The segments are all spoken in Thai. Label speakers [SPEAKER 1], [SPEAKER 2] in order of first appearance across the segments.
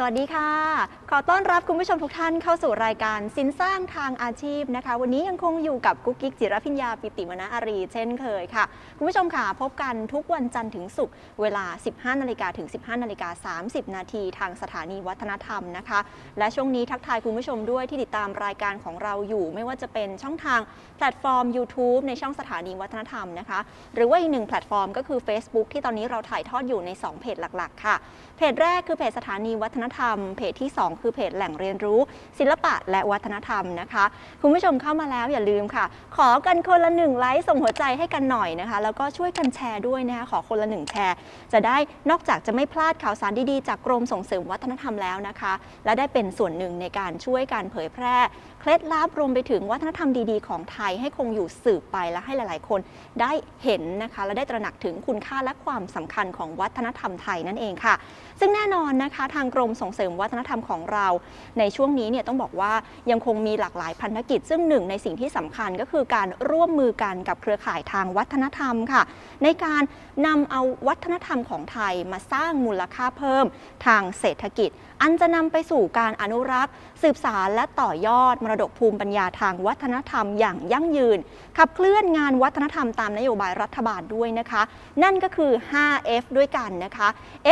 [SPEAKER 1] สวัสดีค่ะ ขอต้อนรับคุณผู้ชมทุกท่านเข้าสู่รายการสินสร้างทางอาชีพนะคะ วันนี้ยังคงอยู่กับกุ๊กกิ๊กจิรพิญญาปิติมณอารี เช่นเคยค่ะ คุณผู้ชมค่ะพบกันทุกวันจันทร์ถึงศุกร์เวลา 15 นาฬิกาถึง 15 นาฬิกา 30 นาทีทางสถานีวัฒนธรรมนะคะ และช่วงนี้ทักทายคุณผู้ชมด้วยที่ติดตามรายการของเราอยู่ ไม่ว่าจะเป็นช่องทางแพลตฟอร์ม YouTube ในช่องสถานีวัฒนธรรมนะคะ หรือว่าอีกหนึ่งแพลตฟอร์มก็คือ Facebook ที่ตอนนี้เราถ่ายทอดอยู่ใน 2 เพจหลักๆ ค่ะเพจแรกคือเพจสถานีวัฒนธรรมเพจที่ 2คือเพจแหล่งเรียนรู้ ศิลปะและวัฒนธรรมนะคะ คุณผู้ชมเข้ามาแล้วอย่าลืมค่ะ ขอกันคนละหนึ่งไลค์ส่งหัวใจให้กันหน่อยนะคะ แล้วก็ช่วยกันแชร์ด้วยนะคะขอคนละหนึ่งแชร์ จะได้นอกจากจะไม่พลาดข่าวสารดีๆ จากกรมส่งเสริมวัฒนธรรมแล้วนะคะ และได้เป็นส่วนหนึ่งในการช่วยการเผยแพร่ เคล็ดลับรวมไปถึงวัฒนธรรมดีๆ ของไทยให้คงอยู่สืบไปและให้หลายๆ คนได้เห็นนะคะ และได้ตระหนักถึงคุณค่าและความสำคัญของวัฒนธรรมไทยนั่นเองค่ะ ซึ่งแน่นอนนะคะทางกรมส่งเสริมวัฒนธรรมของเรา ในช่วงนี้เนี่ยต้องบอกว่ายังคงมีหลากหลายพันธกิจ ซึ่งหนึ่งในสิ่งที่สำคัญก็คือการร่วมมือกันกับเครือข่ายทางวัฒนธรรมค่ะ ในการนำเอาวัฒนธรรมของไทยมาสร้างมูลค่าเพิ่มทางเศรษฐกิจ อันจะนำไปสู่การอนุรักษ์ สืบสารและต่อยอดมรดกภูมิปัญญาทางวัฒนธรรมอย่างยั่งยืน ขับเคลื่อนงานวัฒนธรรมตามนโยบายรัฐบาลด้วยนะคะ นั่นก็คือ 5F ด้วยกันนะคะ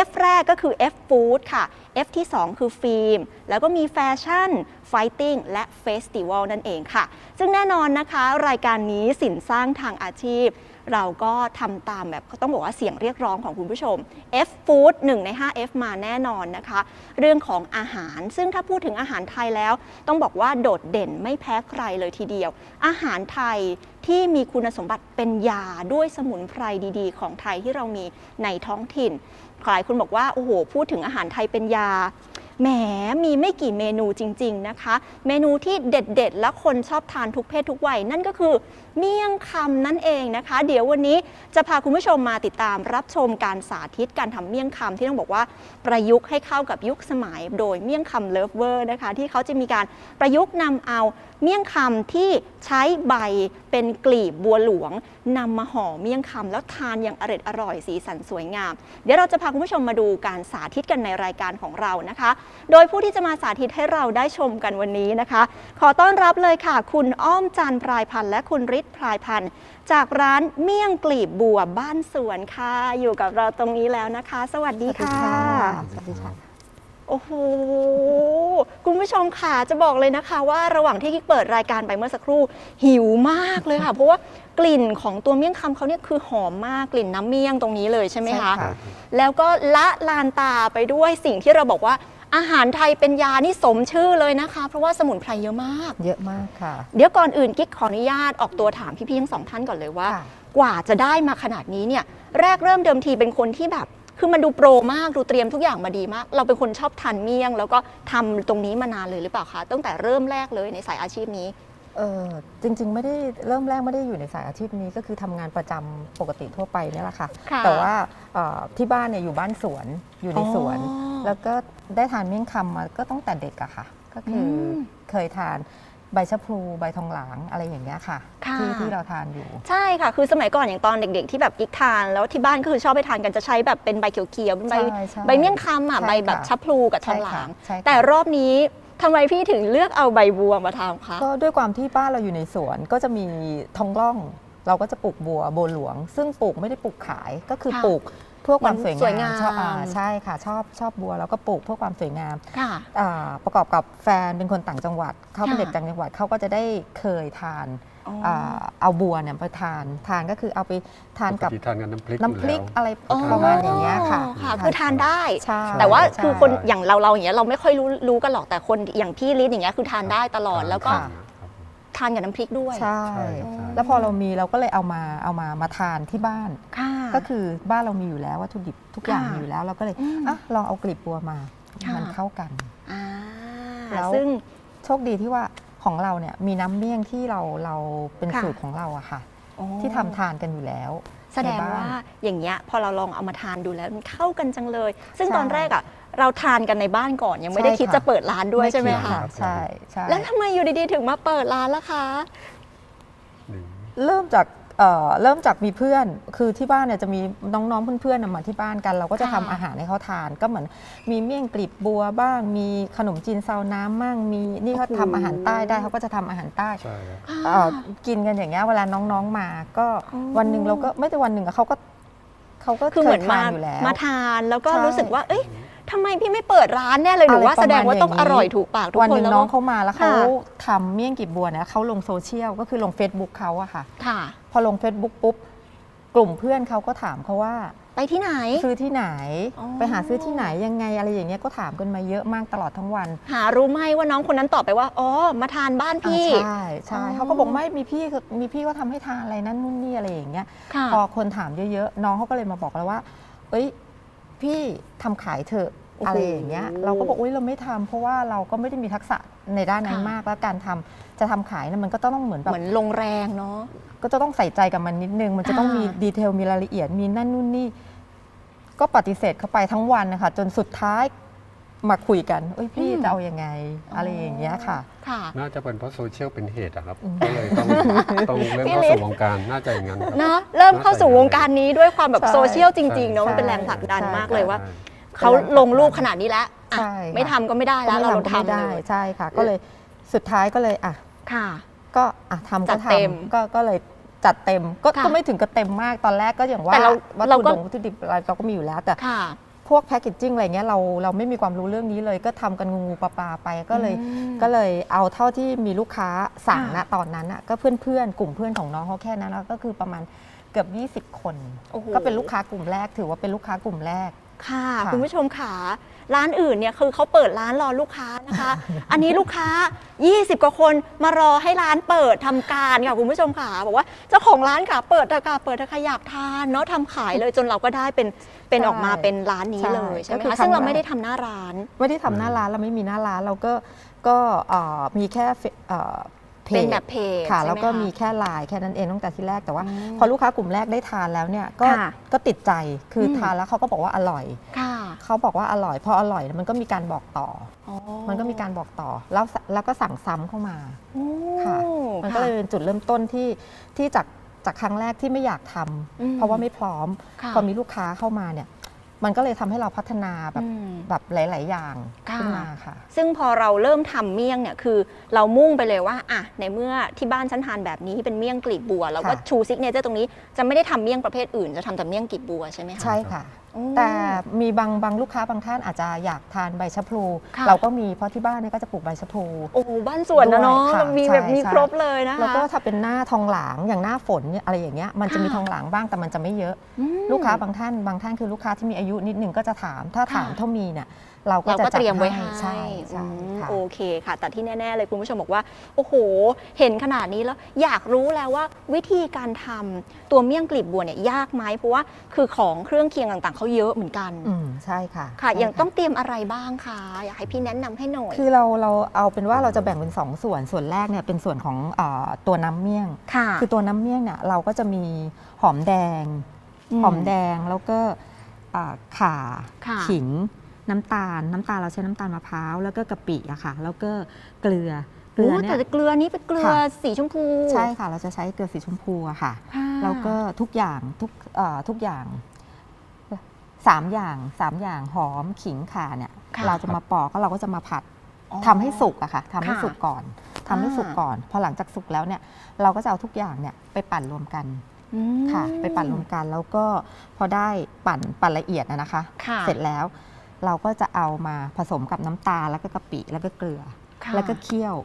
[SPEAKER 1] F แรกก็คือ F Food ค่ะ F ที่ 2 คือฟิล์ม แล้วก็มีแฟชั่นไฟติ้งและเฟสติวัลนั่นเองค่ะ ซึ่งแน่นอนนะคะ รายการนี้สินสร้างทางอาชีพ เราก็ทำตามแบบต้องบอกว่าเสียงเรียกร้องของคุณผู้ชม F Food 1 ใน 5 F มาแน่นอนนะคะ เรื่องของอาหาร ซึ่งถ้าพูดถึงอาหารไทยแล้ว ต้องบอกว่าโดดเด่นไม่แพ้ใครเลยทีเดียว อาหารไทยที่มีคุณสมบัติเป็นยาด้วยสมุนไพรดีๆ ของไทยที่เรามีในท้องถิ่นหลายคนบอกว่าโอ้โหพูดถึงอาหารไทยเป็นยา แหมมีไม่กี่เมนูจริง ๆนะคะ เมนูที่เด็ดๆ และคนชอบทานทุกเพศทุกวัย นั่นก็คือเมี่ยงคำนั่นเองนะคะ เดี๋ยววันนี้จะพาคุณผู้ชมมาติดตามรับชมการสาธิตการทำเมี่ยงคำที่ต้องบอกว่าประยุกต์ให้เข้ากับยุคสมัยโดยเมี่ยงคำเลิฟเวอร์นะคะ ที่เขาจะมีการประยุกต์นำเอาเมี่ยงคำที่ใช้ใบเป็นกลีบบัวหลวงนำมาห่อเมี่ยงคำแล้วทานอย่างอร่อยอร่อยสีสันสวยงาม เดี๋ยวเราจะพาคุณผู้ชมมาดูการสาธิตกันในรายการของเรานะคะโดยผู้ที่จะมาสาธิตให้เราได้ชมกันวันนี้นะคะ ขอต้อนรับเลยค่ะ คุณอ้อมจันทร์พลายพันธ์และคุณฤทธิ์พลายพันธ์จากร้านเมี่ยงกลีบบัวบ้านสวนค่ะ อยู่กับเราตรงนี้แล้วนะคะ สวัสดีค่ะ
[SPEAKER 2] สวัสดีค่ะ
[SPEAKER 1] โอ้โห คุณผู้ชมค่ะ จะบอกเลยนะคะว่าระหว่างที่กิ๊กเปิดรายการไปเมื่อสักครู่ หิวมากเลยค่ะ เพราะว่ากลิ่นของตัวเมี่ยงคำเขาเนี่ยคือหอมมากกลิ่นน้ำเมี่ยงตรงนี้เลยใช่ไหมคะ
[SPEAKER 2] ใช่ค่ะ
[SPEAKER 1] แล้วก็ละลานตาไปด้วยสิ่งที่เราบอกว่า อาหารไทยเป็นยานี่สมชื่อเลยนะคะ เพราะว่าสมุนไพรเยอะมาก
[SPEAKER 2] เยอะมากค่ะ
[SPEAKER 1] เดี๋ยวก่อนอื่นกิ๊กขออนุญาตออกตัวถามพี่ๆทั้งสองท่านก่อนเลยว่า
[SPEAKER 2] ค่ะ
[SPEAKER 1] กว่าจะได้มาขนาดนี้เนี่ยแรกเริ่มเดิมทีเป็นคนที่แบบ คือมันดูโปรมากดูเตรียมทุกอย่างมาดีมาก เราเป็นคนชอบทานเมี่ยง แล้วก็ทำตรงนี้มานานเลยหรือเปล่าคะตั้งแต่เริ่มแรกเลยในสายอาชีพนี้
[SPEAKER 2] เออจริงๆ ไม่ได้เริ่มแรกไม่ได้อยู่ในสายอาชีพนี้ก็คือทำงานประจำปกติทั่วไปเนี่ยแหละค่ะ
[SPEAKER 1] ค่ะ
[SPEAKER 2] แต่ว่าเอ่อที่บ้านเนี่ยอยู่บ้านสวนอยู่ในสวน
[SPEAKER 1] อ๋อ
[SPEAKER 2] แล้วก็ได้ทานเมี่ยงคำมาก็ตั้งแต่เด็กอะค่ะ ก็คืออ
[SPEAKER 1] ม
[SPEAKER 2] เคยทานใบชะพลูใบทองหลางอะไรอย่างเงี้ยค่ะ
[SPEAKER 1] ค่ะ
[SPEAKER 2] ที่ที่เราทานอยู่
[SPEAKER 1] ใช่ค่ะ คือสมัยก่อนอย่างตอนเด็ก ๆ ที่แบบกิ๊กทาน แล้วที่บ้านก็คือชอบไปทานกันจะใช้แบบเป็นใบเขียวๆเป็นใบ
[SPEAKER 2] ใช่ใช่
[SPEAKER 1] ใบเมี่ยงคำอะ
[SPEAKER 2] ใช่
[SPEAKER 1] ใบแบบ
[SPEAKER 2] ค่ะ
[SPEAKER 1] ชับพลูกับทองหลาง
[SPEAKER 2] ใช่ค่ะ
[SPEAKER 1] แต่รอบนี้ ทำไมพี่ถึงเลือกเอาใบบัวมาทำคะ
[SPEAKER 2] ก็ด้วยความที่บ้านเราอยู่ในสวนก็จะมีทองร่อง เราก็จะปลูกบัวบัวหลวง ซึ่งปลูกไม่ได้ปลูกขายก็คือ
[SPEAKER 1] ค่ะ
[SPEAKER 2] ปลูกเพื่อความ
[SPEAKER 1] มัน
[SPEAKER 2] สวย
[SPEAKER 1] สวย
[SPEAKER 2] งางา
[SPEAKER 1] ม
[SPEAKER 2] ม ชอบอ่าใช่ค่ะ ชอบชอบบัวแล้วก็ปลูกเพื่อความสวยงาม
[SPEAKER 1] ค่ะ
[SPEAKER 2] อ่าประกอบกับแฟนเป็นคนต่างจังหวัด เขาเป็น
[SPEAKER 1] ค่ะ
[SPEAKER 2] เด็กต่างจังหวัดเขาก็จะได้เคยทาน
[SPEAKER 1] อ๋อา
[SPEAKER 2] เอาบัวเนี่ยไปทานทานก็คือเอาไปทานกับ
[SPEAKER 3] ปกติทานกับน้ำพริก
[SPEAKER 2] น้ำพริก
[SPEAKER 3] อยู่แล้ว
[SPEAKER 2] อะไร
[SPEAKER 1] อ๋อ
[SPEAKER 2] ประมาณอย่างเงี้ยค่ะ
[SPEAKER 1] ค่ะ คือทานได้
[SPEAKER 2] ใช่
[SPEAKER 1] แต่ว่า
[SPEAKER 2] ใช่
[SPEAKER 1] คือคนอย่างเราเราอย่างเงี้ยเราไม่ค่อยรู้รู้กันหรอกแต่คนอย่างพี่ลิศอย่างเงี้ยคือทานได้ตลอดแล้วก็
[SPEAKER 2] ค่ะ
[SPEAKER 3] ครับ
[SPEAKER 1] ทานกับน้ำพริกด้วย
[SPEAKER 2] ใช่
[SPEAKER 3] ใช่ครับใช่
[SPEAKER 2] แล้วพอเรามีเราก็เลยเอามาเอามามาทานที่บ้าน
[SPEAKER 1] ค่ะ
[SPEAKER 2] ก็คือบ้านเรามีอยู่แล้ววัตถุดิบทุกอย่าง
[SPEAKER 1] ค่ะ
[SPEAKER 2] มีอยู่แล้วเราก็เลย
[SPEAKER 1] อืม
[SPEAKER 2] อะลองเอากลีบบัวมา
[SPEAKER 1] ค่ะ
[SPEAKER 2] มันเข้ากัน
[SPEAKER 1] อ่า
[SPEAKER 2] แล้ว
[SPEAKER 1] ซึ่ง
[SPEAKER 2] โชคดีที่ว่า ของเราเนี่ยมีน้ำเมี่ยงที่เราเราเป็น
[SPEAKER 1] ค่ะ
[SPEAKER 2] สูตรของเราอะค่ะ
[SPEAKER 1] อ๋อ
[SPEAKER 2] ที่ทำทานกันอยู่แล้ว
[SPEAKER 1] แสดง
[SPEAKER 2] ในบ้าน
[SPEAKER 1] ว่าอย่างเงี้ยพอเราลองเอามาทานดูแล้วมันเข้ากันจังเลย ซึ่ง
[SPEAKER 2] ใช่
[SPEAKER 1] ตอนแรกอะเราทานกันในบ้านก่อนยังไม่ได้
[SPEAKER 2] ใช่
[SPEAKER 1] คิด
[SPEAKER 2] ค่ะ
[SPEAKER 1] จะเปิดร้านด้วยใช่ไหม
[SPEAKER 2] คิด
[SPEAKER 1] คะ
[SPEAKER 2] ใช่ใช่
[SPEAKER 1] แล้วทำไมอยู่ดีๆถึงมาเปิดร้านล่ะคะ
[SPEAKER 3] หนึ่ง
[SPEAKER 2] เริ่มจาก เอ่อเริ่มจากมีเพื่อน คือที่บ้านเนี่ยจะมีน้องๆเพื่อนๆน่ะมาที่บ้านกัน เราก็จะ
[SPEAKER 1] ค่ะ
[SPEAKER 2] ทำอาหารให้เขาทาน ก็เหมือนมีเมี่ยงกลีบบัวบ้าง มีขนมจีนซาวน้ำบ้างมีนี่เขา
[SPEAKER 1] โอ้โห
[SPEAKER 2] ทำอาหารใต้ได้เขาก็จะทำอาหารใต้
[SPEAKER 3] ใช่ครับ
[SPEAKER 2] เอ่อกินกันอย่างเงี้ยเวลาน้องๆมาก็
[SPEAKER 1] อ๋อ
[SPEAKER 2] วันหนึ่งเราก็ไม่แต่วันหนึ่งอะเขาก็เขาก็
[SPEAKER 1] คือเหมือน
[SPEAKER 2] ย
[SPEAKER 1] มา
[SPEAKER 2] ทอยู่แล้ว
[SPEAKER 1] มาทานแล้วก็
[SPEAKER 2] ใช่
[SPEAKER 1] รู้สึกว่า เอ้ย ทำไมพี่ไม่เปิดร้านแน่เลยหนู
[SPEAKER 2] อะไร
[SPEAKER 1] ว่าแสดงว่า
[SPEAKER 2] ประมาณ
[SPEAKER 1] ต้อง
[SPEAKER 2] อย่าง
[SPEAKER 1] อ
[SPEAKER 2] นี้
[SPEAKER 1] ร่อยถูกปากทุก
[SPEAKER 2] วัน
[SPEAKER 1] ค
[SPEAKER 2] ห
[SPEAKER 1] น
[SPEAKER 2] นึ่ง
[SPEAKER 1] แล้ว
[SPEAKER 2] น้อง
[SPEAKER 1] ก็
[SPEAKER 2] เขามาแล้วเขา
[SPEAKER 1] ค่ะ
[SPEAKER 2] ทำเมี่ยงกีบบัวเนี่ยเขาลงโซเชียลก็คือลง Facebook เขาอะค่ะ
[SPEAKER 1] ค่ะ
[SPEAKER 2] พอลง Facebook ปุ๊บ กลุ่มเพื่อนเขาก็ถามเขาว่า
[SPEAKER 1] ไปที่ไหน
[SPEAKER 2] ซื้อที่ไหน
[SPEAKER 1] อ๋อ
[SPEAKER 2] ไปหาซื้อที่ไหนยังไงอะไรอย่างเงี้ยก็ถามกันมาเยอะมากตลอดทั้งวัน
[SPEAKER 1] หารู้ไหมว่าน้องคนนั้นตอบไปว่าอ๋อมาทานบ้านพี่
[SPEAKER 2] อ่าใช่ใช่
[SPEAKER 1] อ๋อ
[SPEAKER 2] เขาก็บอกไม่มีพี่มีพี่ก็ทำให้ทานอะไรนั่นนู่นนี่อะไรอย่างเงี้ย
[SPEAKER 1] ค่ะ
[SPEAKER 2] พอคนถามเยอะๆ น้องเขาก็เลยมาบอกเราว่า เอ้ย พี่ทำขายเถอะ
[SPEAKER 1] โอ้โห
[SPEAKER 2] อะไรอย่างเงี้ยเราก็บอกอุ้ยเราไม่ทำเพราะว่าเราก็ไม่ได้มีทักษะในด้านนั้น
[SPEAKER 1] ค่ะ
[SPEAKER 2] มากแล้วการทำจะทำขายเนี่ยมันก็ต้องเหมือนแบบ
[SPEAKER 1] เหมือนลงแรงเนาะ
[SPEAKER 2] ก็จะต้องใส่ใจกับมันนิดนึง มันจะต้อง
[SPEAKER 1] อ่ามี
[SPEAKER 2] มีดีเทลมีรายละเอียดมีนั่นนู่นนี่ ก็ปฏิเสธเข้าไปทั้งวันนะคะจนสุดท้าย มาคุยกันเอ้ยพี่จะเอาอยัางไง อะไรอย่างเงี้ยค่ะ
[SPEAKER 1] ค่ะ
[SPEAKER 3] น่าจะเป็นเพราะโซเชียลเป็นเหตุอะครับ
[SPEAKER 2] อืม
[SPEAKER 3] ก็เลยต้องต้องเริ่ม
[SPEAKER 1] พี่
[SPEAKER 3] เข้า
[SPEAKER 1] ฤทธิ์
[SPEAKER 3] สู่วงการน่าจะอย่างนั้นครับ
[SPEAKER 1] เนาะเริ่มเข้าสู่วงการนี้ด้วยความแบบ
[SPEAKER 2] ใช่
[SPEAKER 1] โซเชียลจริงๆเนาะ
[SPEAKER 3] ใช่
[SPEAKER 1] มันเป็นแรงผลักดัน
[SPEAKER 2] ใช่
[SPEAKER 1] มากเลยว่า
[SPEAKER 3] ใช่
[SPEAKER 1] เขาลงรูปขนาดนี้แล้วอะ
[SPEAKER 2] ใช่
[SPEAKER 1] ไม่ทำก็ไม่ได้
[SPEAKER 2] ก็
[SPEAKER 1] แล้ว
[SPEAKER 2] ไม่
[SPEAKER 1] เรา
[SPEAKER 2] ทำก็ไม่
[SPEAKER 1] ทำ
[SPEAKER 2] ได้
[SPEAKER 1] เลย
[SPEAKER 2] ใช่ค่ะ ก็เลยสุดท้ายก็เลยอะ
[SPEAKER 1] ค่ะ
[SPEAKER 2] ก็อะทำ
[SPEAKER 1] จั
[SPEAKER 2] ก็
[SPEAKER 1] ด
[SPEAKER 2] ท
[SPEAKER 1] เต็มำ
[SPEAKER 2] ก็ก็เลยจัดเต็มก็
[SPEAKER 1] ค่ะ
[SPEAKER 2] ก็ไม่ถึงกับเต็มมากตอนแรกก็อย่างว่า
[SPEAKER 1] แต่เรา
[SPEAKER 2] วัต
[SPEAKER 1] เรา
[SPEAKER 2] ถุ
[SPEAKER 1] ก็
[SPEAKER 2] ดงวัตถุดิบอะไรเราก็มีอยู่แล้วแต่
[SPEAKER 1] ค่ะ
[SPEAKER 2] พวกแพคเกจจิ้งอะไรเงี้ยเราเราไม่มีความรู้เรื่องนี้เลย ก็ทำกันงูๆปลาๆไปก็เลย
[SPEAKER 1] อืม
[SPEAKER 2] ก็เลยเอาเท่าที่มีลูกค้าสั่ง
[SPEAKER 1] ค่ะ
[SPEAKER 2] ณตอนนั้นอะก็เพื่อนๆกลุ่มเพื่อนของน้องเขาแค่นั้นแล้วก็คือประมาณเกือบ 20 คน
[SPEAKER 1] โอ้โห
[SPEAKER 2] ก็เป็นลูกค้ากลุ่มแรกถือว่าเป็นลูกค้ากลุ่มแรก
[SPEAKER 1] ค่ะ
[SPEAKER 2] ค่ะ
[SPEAKER 1] คุณผู้ชมค่ะ ร้านอื่นเนี่ยคือเขาเปิดร้านรอลูกค้านะคะ อันนี้ลูกค้า 20 กว่าคนมารอให้ร้านเปิดทำการค่ะคุณผู้ชมค่ะบอกว่าเจ้าของร้านค่ะเปิดเถอะค่ะเปิดเถอะค่ะอยากทานเนาะทำขายเลยจนเราก็ได้เป็นเป็น
[SPEAKER 2] ใช่
[SPEAKER 1] ออกมาเป็นร้านนี้เลยใช่ไหม
[SPEAKER 2] ก็คือ
[SPEAKER 1] คะซึ่งเรา
[SPEAKER 2] ครั้งแรก
[SPEAKER 1] ไม่ได้ทำหน้าร้าน
[SPEAKER 2] ไม่ได้ทำหน้าร้านเราไม่มีหน้าร้านเราก็ก็เอ่อมีแค่เฟเอ่อ พจ
[SPEAKER 1] เป็นแบบเพจ
[SPEAKER 2] ค่ะ
[SPEAKER 1] ใช่ไหม
[SPEAKER 2] แล้วก็
[SPEAKER 1] คะ
[SPEAKER 2] มีแค่ไลน์แค่นั้นเองตั้งแต่ที่แรกแต่ว่า
[SPEAKER 1] อืม
[SPEAKER 2] พอลูกค้ากลุ่มแรกได้ทานแล้วเนี่ยก็
[SPEAKER 1] ค่ะ
[SPEAKER 2] ก็ติดใจคืออ
[SPEAKER 1] ม
[SPEAKER 2] ทานแล้วเขาก็บอกว่าอร่อย
[SPEAKER 1] ค่ะ
[SPEAKER 2] เขาบอกว่าอร่อยพออร่อยมันก็มีการบอกต่อ
[SPEAKER 1] อ๋อ
[SPEAKER 2] อมันก็มีการบอกต่อแล้วแล้วก็สั่งซ้ำเข้ามา
[SPEAKER 1] โอ้
[SPEAKER 2] ค่ะ มันก็เลยเป็นจุดเริ่มต้นที่ที่จากจากครั้งแรกที่ไม่อยากทำ
[SPEAKER 1] อืม
[SPEAKER 2] เพราะว่าไม่พร้อม
[SPEAKER 1] ค่ะ
[SPEAKER 2] พอมีลูกค้าเข้ามาเนี่ย มันก็เลยทำให้เราพัฒนาแบบ
[SPEAKER 1] อืม
[SPEAKER 2] แบบหลาย ๆ อย่าง
[SPEAKER 1] ค่ะ
[SPEAKER 2] ขึ้นมาค่ะ
[SPEAKER 1] ซึ่งพอเราเริ่มทำเมี่ยงเนี่ยคือเรามุ่งไปเลยว่าอะในเมื่อที่บ้านฉันทานแบบนี้เป็นเมี่ยงกลีบบัวเราก็
[SPEAKER 2] ค่ะ
[SPEAKER 1] ชูซิกเนเจอร์ตรงนี้จะไม่ได้ทำเมี่ยงประเภทอื่นจะทำแต่เมี่ยงกลีบบัวใช่ไหมคะ
[SPEAKER 2] ใช่ค่ะ
[SPEAKER 1] อืม
[SPEAKER 2] แต่มีบางบางลูกค้าบางท่านอาจจะอยากทานใบชะพลู
[SPEAKER 1] ค่ะ
[SPEAKER 2] เราก็มีเพราะที่บ้านเนี่ยก็จะปลูกใบชะพลู
[SPEAKER 1] โอ้โหบ้านสวนนะเนาะ
[SPEAKER 2] ด้วยค่ะ
[SPEAKER 1] มีแบบ
[SPEAKER 2] ใช่
[SPEAKER 1] มี
[SPEAKER 2] ใช่
[SPEAKER 1] ครบเลยนะคะ
[SPEAKER 2] แล้วก็ถ้าเป็นหน้าทองหลางอย่างหน้าฝนเนี่ยอะไรอย่างเงี้ยมันจะ
[SPEAKER 1] ค่ะ
[SPEAKER 2] มีทองหลางบ้างแต่มันจะไม่เยอะ
[SPEAKER 1] อืม
[SPEAKER 2] ลูกค้าบางท่านบางท่านคือลูกค้าที่มีอายุนิดหนึงก็จะถาม ถ้าถาม
[SPEAKER 1] ค่ะ
[SPEAKER 2] เท่ามีเนี่ย เราก็
[SPEAKER 1] เรา
[SPEAKER 2] จะ
[SPEAKER 1] ก็
[SPEAKER 2] จัด
[SPEAKER 1] เตรียมไว้ให้
[SPEAKER 2] ใช่ใช่
[SPEAKER 1] อืม
[SPEAKER 2] ค่ะ
[SPEAKER 1] โอเคค่ะ แต่ที่แน่ ๆ เลยคุณผู้ชมบอกว่า โอ้โห เห็นขนาดนี้แล้วอยากรู้แล้วว่าวิธีการทำตัวเมี่ยงกลีบบัวเนี่ยยากไหมเพราะว่าคือของเครื่องเคียงต่างๆเขาเยอะเหมือนกัน
[SPEAKER 2] อืมใช่ค่ะ
[SPEAKER 1] ค่ะ
[SPEAKER 2] ใช่
[SPEAKER 1] ยังต้องเตรียมอะไรบ้างคะ อยากให้พี่แนะนำให้หน่อย
[SPEAKER 2] คือเราเราเอาเป็นว่าเราจะแบ่งเป็นสองส่วนส่วนแรกเนี่ยเป็นส่วนของเออตัวน้ำเมี่ยง
[SPEAKER 1] ค่ะ
[SPEAKER 2] คือตัวน้ำเมี่ยงเนี่ยเราก็จะมีหอมแดง
[SPEAKER 1] ม
[SPEAKER 2] หอมแดงแล้วก็อ่าข่า
[SPEAKER 1] ค่ะ
[SPEAKER 2] ขิง น้ำตาล น้ำตาลเราใช้น้ำตาลมะพร้าวแล้วก็กะปิอะค่ะ แล้วก็เกลือเกลื
[SPEAKER 1] โอ้
[SPEAKER 2] อเนี่
[SPEAKER 1] แต่
[SPEAKER 2] ย
[SPEAKER 1] เกลือนี้เป็นเกลือ
[SPEAKER 2] ค่ะ
[SPEAKER 1] สีชมพู
[SPEAKER 2] ใช่ค่ะ เราจะใช้เกลือสีชมพูอะค่ะ
[SPEAKER 1] ค่ะ
[SPEAKER 2] แล้วก็ทุกอย่างทุกเอ่อทุกอย่างสามอย่างสามอย่างหอมขิงข่าเนี่ย
[SPEAKER 1] ค่ะ
[SPEAKER 2] เราจะมาปอกแล้วเราก็จะมาผัด
[SPEAKER 1] อ๋อ
[SPEAKER 2] ทำให้สุกอะค่ะทำให้
[SPEAKER 1] ค่ะ
[SPEAKER 2] สุกก่อนทำให้
[SPEAKER 1] อ่า
[SPEAKER 2] สุกก่อน พอหลังจากสุกแล้วเนี่ย เราก็จะเอาทุกอย่างเนี่ยไปปั่นรวมกัน
[SPEAKER 1] อืม
[SPEAKER 2] ค่ะ ไปปั่นรวมกันแล้วก็พอได้ปั่นปั่นละเอียดนะนะคะ
[SPEAKER 1] ค่ะ
[SPEAKER 2] เสร็จแล้ว เราก็จะเอามาผสมกับน้ำตาลแล้วก็กะปิแล้วก็เกลือ
[SPEAKER 1] ค่ะ
[SPEAKER 2] แล้วก็เคี่ยว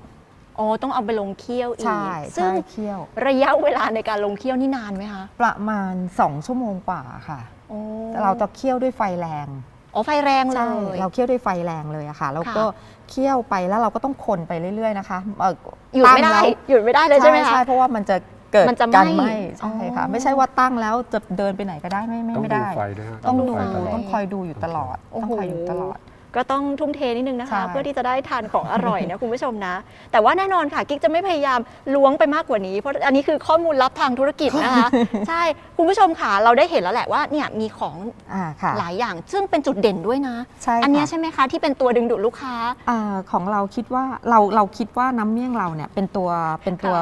[SPEAKER 1] อ๋อต้องเอาไปลงเคี่ยวอีก
[SPEAKER 2] ใช่
[SPEAKER 1] ซึ่
[SPEAKER 2] ใช่
[SPEAKER 1] ง
[SPEAKER 2] เคี่ยว
[SPEAKER 1] ระยะเวลาในการลงเคี่ยวนี่นานไหมคะ
[SPEAKER 2] ประมาณ 2 ชั่วโมงกว่าค่ะ
[SPEAKER 1] โอ้
[SPEAKER 2] เราจะเคี่ยวด้วยไฟแรง
[SPEAKER 1] อ๋อไฟแรงเล
[SPEAKER 2] ใช่
[SPEAKER 1] ย
[SPEAKER 2] เราเคี่ยวด้วยไฟแรงเลยอะค่ะ แล้วก็
[SPEAKER 1] ค่ะ
[SPEAKER 2] เคี่ยวไปแล้วเราก็ต้องคนไปเรื่อย ๆ นะคะเอ่อ
[SPEAKER 1] หยุดไม่ได้
[SPEAKER 2] ตั้งแล้ว
[SPEAKER 1] หยุดไม่ได้เลยใช่ไหมคะ
[SPEAKER 2] ใช่เพราะว่ามันจะ เกิด
[SPEAKER 1] มันจะไหม้
[SPEAKER 2] การไหม้ใช่ค่ะ
[SPEAKER 1] อ๋อ
[SPEAKER 2] ไม่ใช่ว่าตั้งแล้วจะเดินไปไหนก็ได้ไม่ไม่
[SPEAKER 3] ต้อง
[SPEAKER 2] ไม่
[SPEAKER 3] ดู
[SPEAKER 2] ได้
[SPEAKER 3] ไฟด้วยฮะ
[SPEAKER 2] ต้องดู
[SPEAKER 3] ไฟตลอด
[SPEAKER 2] ต้องคอยดูอยู่ตลอด
[SPEAKER 1] โอ้
[SPEAKER 2] ต้อง
[SPEAKER 1] โห
[SPEAKER 2] คอยอยู่ตลอด
[SPEAKER 1] ก็ต้องทุ่มเทนิดนึงนะคะ
[SPEAKER 2] ใช่
[SPEAKER 1] เพื่อที่จะได้ทานของอร่อยนะ คุณผู้ชมนะ แต่ว่าแน่นอนค่ะกิ๊กจะไม่พยายามล้วงไปมากกว่านี้ เพราะอันนี้คือข้อมูลลับทางธุรกิจนะคะ ใช่คุณผู้ชมค่ะเราได้เห็นแล้วแหละว่าเนี่ยมีของ
[SPEAKER 2] อ่าค่ะ
[SPEAKER 1] หลายอย่าง ซึ่งเป็นจุดเด่นด้วยนะ
[SPEAKER 2] ใช่
[SPEAKER 1] อันเนี้ย
[SPEAKER 2] ค่ะ
[SPEAKER 1] ใช่ไหมคะที่เป็นตัวดึงดูดลูกค้า
[SPEAKER 2] อ่าของเราคิดว่าเราเราคิดว่าน้ำเมี่ยงเราเนี่ยเป็นตัวเป็นตัว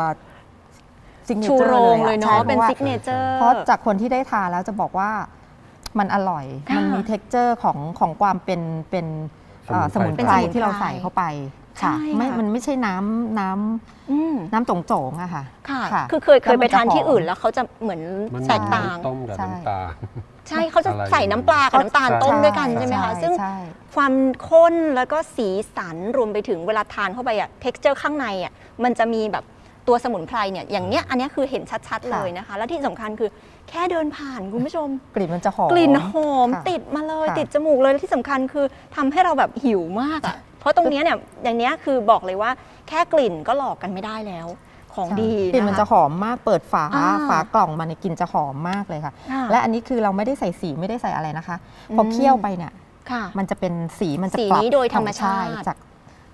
[SPEAKER 2] ซิกเน
[SPEAKER 1] ชู
[SPEAKER 2] เจอร์
[SPEAKER 1] โร
[SPEAKER 2] เลย
[SPEAKER 1] ง
[SPEAKER 2] อะ
[SPEAKER 1] เลย
[SPEAKER 2] ใช่
[SPEAKER 1] เนาะ
[SPEAKER 2] เพ
[SPEAKER 1] เป็น
[SPEAKER 2] ราะว่า
[SPEAKER 1] ซิกเนเจอร์
[SPEAKER 2] เพราะจากคนที่ได้ทานแล้วจะบอกว่ามันอร่อย
[SPEAKER 1] ค่ะ
[SPEAKER 2] มันมีเท็กเจอร์ของของความเป็นเป็นเอ่อส
[SPEAKER 3] ส
[SPEAKER 2] มุ
[SPEAKER 3] มุ
[SPEAKER 2] น
[SPEAKER 3] น
[SPEAKER 2] ไพ
[SPEAKER 3] ไพ
[SPEAKER 2] ร
[SPEAKER 3] ร
[SPEAKER 2] ที่เราใส่เข้าไป
[SPEAKER 1] ใช่
[SPEAKER 2] ค่ะไม่
[SPEAKER 1] ค่ะ
[SPEAKER 2] มันไม่ใช่น้ำน้ำ
[SPEAKER 1] อืม
[SPEAKER 2] น้ำโจงๆอะค่ะ
[SPEAKER 1] ค่ะ
[SPEAKER 2] ค่ะ
[SPEAKER 1] คือเคยเคยไปทานที่อื่นแล้วเขาจะเหมือน
[SPEAKER 3] มัน
[SPEAKER 1] แตกต่าง
[SPEAKER 3] ต้มกับ
[SPEAKER 2] ใช่
[SPEAKER 3] น้ำตาล
[SPEAKER 1] ใช่เขาจะ
[SPEAKER 3] อะไร
[SPEAKER 1] ใส่น้ำปลากับน้ำตาล
[SPEAKER 3] ใช่
[SPEAKER 1] ต้มด้วยกันใช่ไหมคะ ซึ่ง
[SPEAKER 2] ใช่
[SPEAKER 1] ความข้นแล้วก็สีสันรวมไปถึงเวลาทานเข้าไปอะ texture ข้างในอะมันจะมีแบบ ตัวสมุนไพรเนี่ยอย่างเนี้ยอันเนี้ยคือเห็นชัดๆเลยนะคะ และที่สำคัญคือแค่เดินผ่านคุณผู้ชม
[SPEAKER 2] กลิ่นมันจะหอม
[SPEAKER 1] กลิ่นหอม
[SPEAKER 2] ค่ะ
[SPEAKER 1] ติดมาเลย
[SPEAKER 2] ค่ะ
[SPEAKER 1] ติดจมูกเลยและที่สำคัญคือทำให้เราแบบหิวมากอะเพราะตรงเนี้ยเนี่ยอย่างเนี้ยคือบอกเลยว่าแค่กลิ่นก็หลอกกันไม่ได้แล้ว ของดี
[SPEAKER 2] กลิ่นมัน
[SPEAKER 1] ค
[SPEAKER 2] จะหอมมากเปิดฝา
[SPEAKER 1] อ่า
[SPEAKER 2] ฝากล่องมาในยกลิ่นจะหอมมากเลยค่ะ
[SPEAKER 1] ค่ะ
[SPEAKER 2] และอันนี้คือเราไม่ได้ใส่สีไม่ได้ใส่อะไรนะคะ
[SPEAKER 1] อืม
[SPEAKER 2] พอเคี่ยวไปเนี่ย
[SPEAKER 1] ค่ะ
[SPEAKER 2] มันจะเป็นสีมันจะ
[SPEAKER 1] สี
[SPEAKER 2] ปรับ
[SPEAKER 1] นี้โดยธรรมชาติ
[SPEAKER 2] ใจาก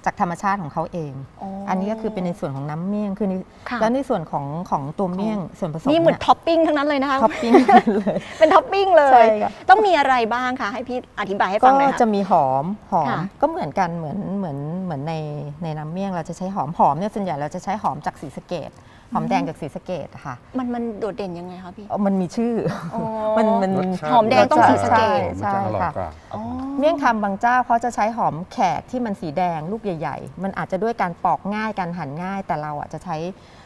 [SPEAKER 2] จากธรรมชาติของเขาเอง อันนี้ก็คือเป็นในส่วนของน้ำเมี่ยงคือใน
[SPEAKER 1] ค่ะ
[SPEAKER 2] แล้วในส่วนของของตัวเมี่ยงส่วนผสม
[SPEAKER 1] นี่เหมือน
[SPEAKER 2] ย
[SPEAKER 1] ท็อปปิ้งทั้งนั้นเลยนะคะ
[SPEAKER 2] ท็อปปิ้งเลย
[SPEAKER 1] เป็นท็อปปิ้งเล
[SPEAKER 2] ใช่
[SPEAKER 1] ย
[SPEAKER 2] ค่ะ
[SPEAKER 1] ต้องมีอะไรบ้างคะให้พี่อธิบายให้ฟั
[SPEAKER 2] ก็
[SPEAKER 1] งหน่อย
[SPEAKER 2] จะ
[SPEAKER 1] ค่ะ
[SPEAKER 2] มีหอมหอม
[SPEAKER 1] ค่ะ
[SPEAKER 2] ก็เหมือนกันเหมือนเหมือนเหมือนในในน้ำเมี่ยงเราจะใช้หอมหอมเนี่ยส่วนใหญ่เราจะใช้หอมจากสีสะเกด หอมแดงจากสีสะเกดค่ะ
[SPEAKER 1] มันมันโดดเด่นยังไงคะพี่
[SPEAKER 2] เอามันมีชื่อ
[SPEAKER 1] อ๋อ
[SPEAKER 2] มันมัน
[SPEAKER 3] รสชาติ
[SPEAKER 1] หอมแดงต้องศรีสะเกษ
[SPEAKER 3] มันจะอร่อยกว่า
[SPEAKER 1] อ๋อ
[SPEAKER 2] เมี่ยงคำบางเจ้าเขาจะใช้หอมแขกที่มันสีแดงลูกใหญ่ ๆ มันอาจจะด้วยการปอกง่ายการหั่นง่าย แต่เราอะจะใช้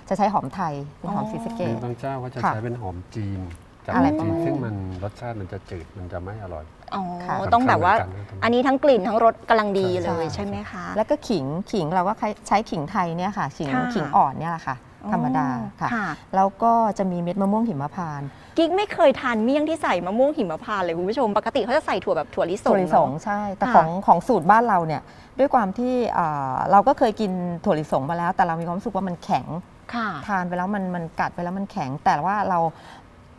[SPEAKER 2] จะใช้หอมไทยเป็นหอม
[SPEAKER 1] อ๋อ
[SPEAKER 2] สีสะเก
[SPEAKER 3] มี
[SPEAKER 2] ด
[SPEAKER 3] บางเจ้าก็จะ
[SPEAKER 2] ค่ะ
[SPEAKER 3] ใช้เป็นหอมจีนจาก
[SPEAKER 2] อะไร
[SPEAKER 3] จีน
[SPEAKER 2] ประมาณ
[SPEAKER 3] ซึ่งมันรสชาติมันจะจืดมันจะไม่อร่อย
[SPEAKER 1] อ๋อ
[SPEAKER 2] ค่ะ
[SPEAKER 1] ต้องแบบว่า
[SPEAKER 3] สำคัญเหมือนกันนะ
[SPEAKER 1] อันนี้ทั้งกลิ่นทั้งรสกำลังดี
[SPEAKER 3] ใช่
[SPEAKER 1] เลย
[SPEAKER 2] ใช่
[SPEAKER 1] ใช่ไหมคะ
[SPEAKER 2] แล้วก็ขิงขิงเราก็ใช้ขิงไทยเนี่ยค่ะขิง
[SPEAKER 1] ค่ะ
[SPEAKER 2] ขิงอ่อนเนี่ยแหละค่ะ ธรรมดาค่ะ
[SPEAKER 1] ค่ะ
[SPEAKER 2] แล้วก็จะมีเม็ดมะม่วงหิมพานต์
[SPEAKER 1] กิ๊กไม่เคยทานเมี่ยงที่ใส่มะม่วงหิมพานต์เลยคุณผู้ชม ปกติเขาจะใส่ถั่วแบบถั่วลิส
[SPEAKER 2] ถั่
[SPEAKER 1] ง
[SPEAKER 2] วลิสง
[SPEAKER 1] เนอะ
[SPEAKER 2] ใช่ แต่
[SPEAKER 1] ค่ะ
[SPEAKER 2] ของของสูตรบ้านเราเนี่ยด้วยความที่อ่าเราก็เคยกินถั่วลิสงมาแล้ว แต่เรามีความรู้สึกว่ามันแข็ง
[SPEAKER 1] ค่ะ
[SPEAKER 2] ทานไปแล้วมันมันกัดไปแล้วมันแข็ง แต่ว่าเรา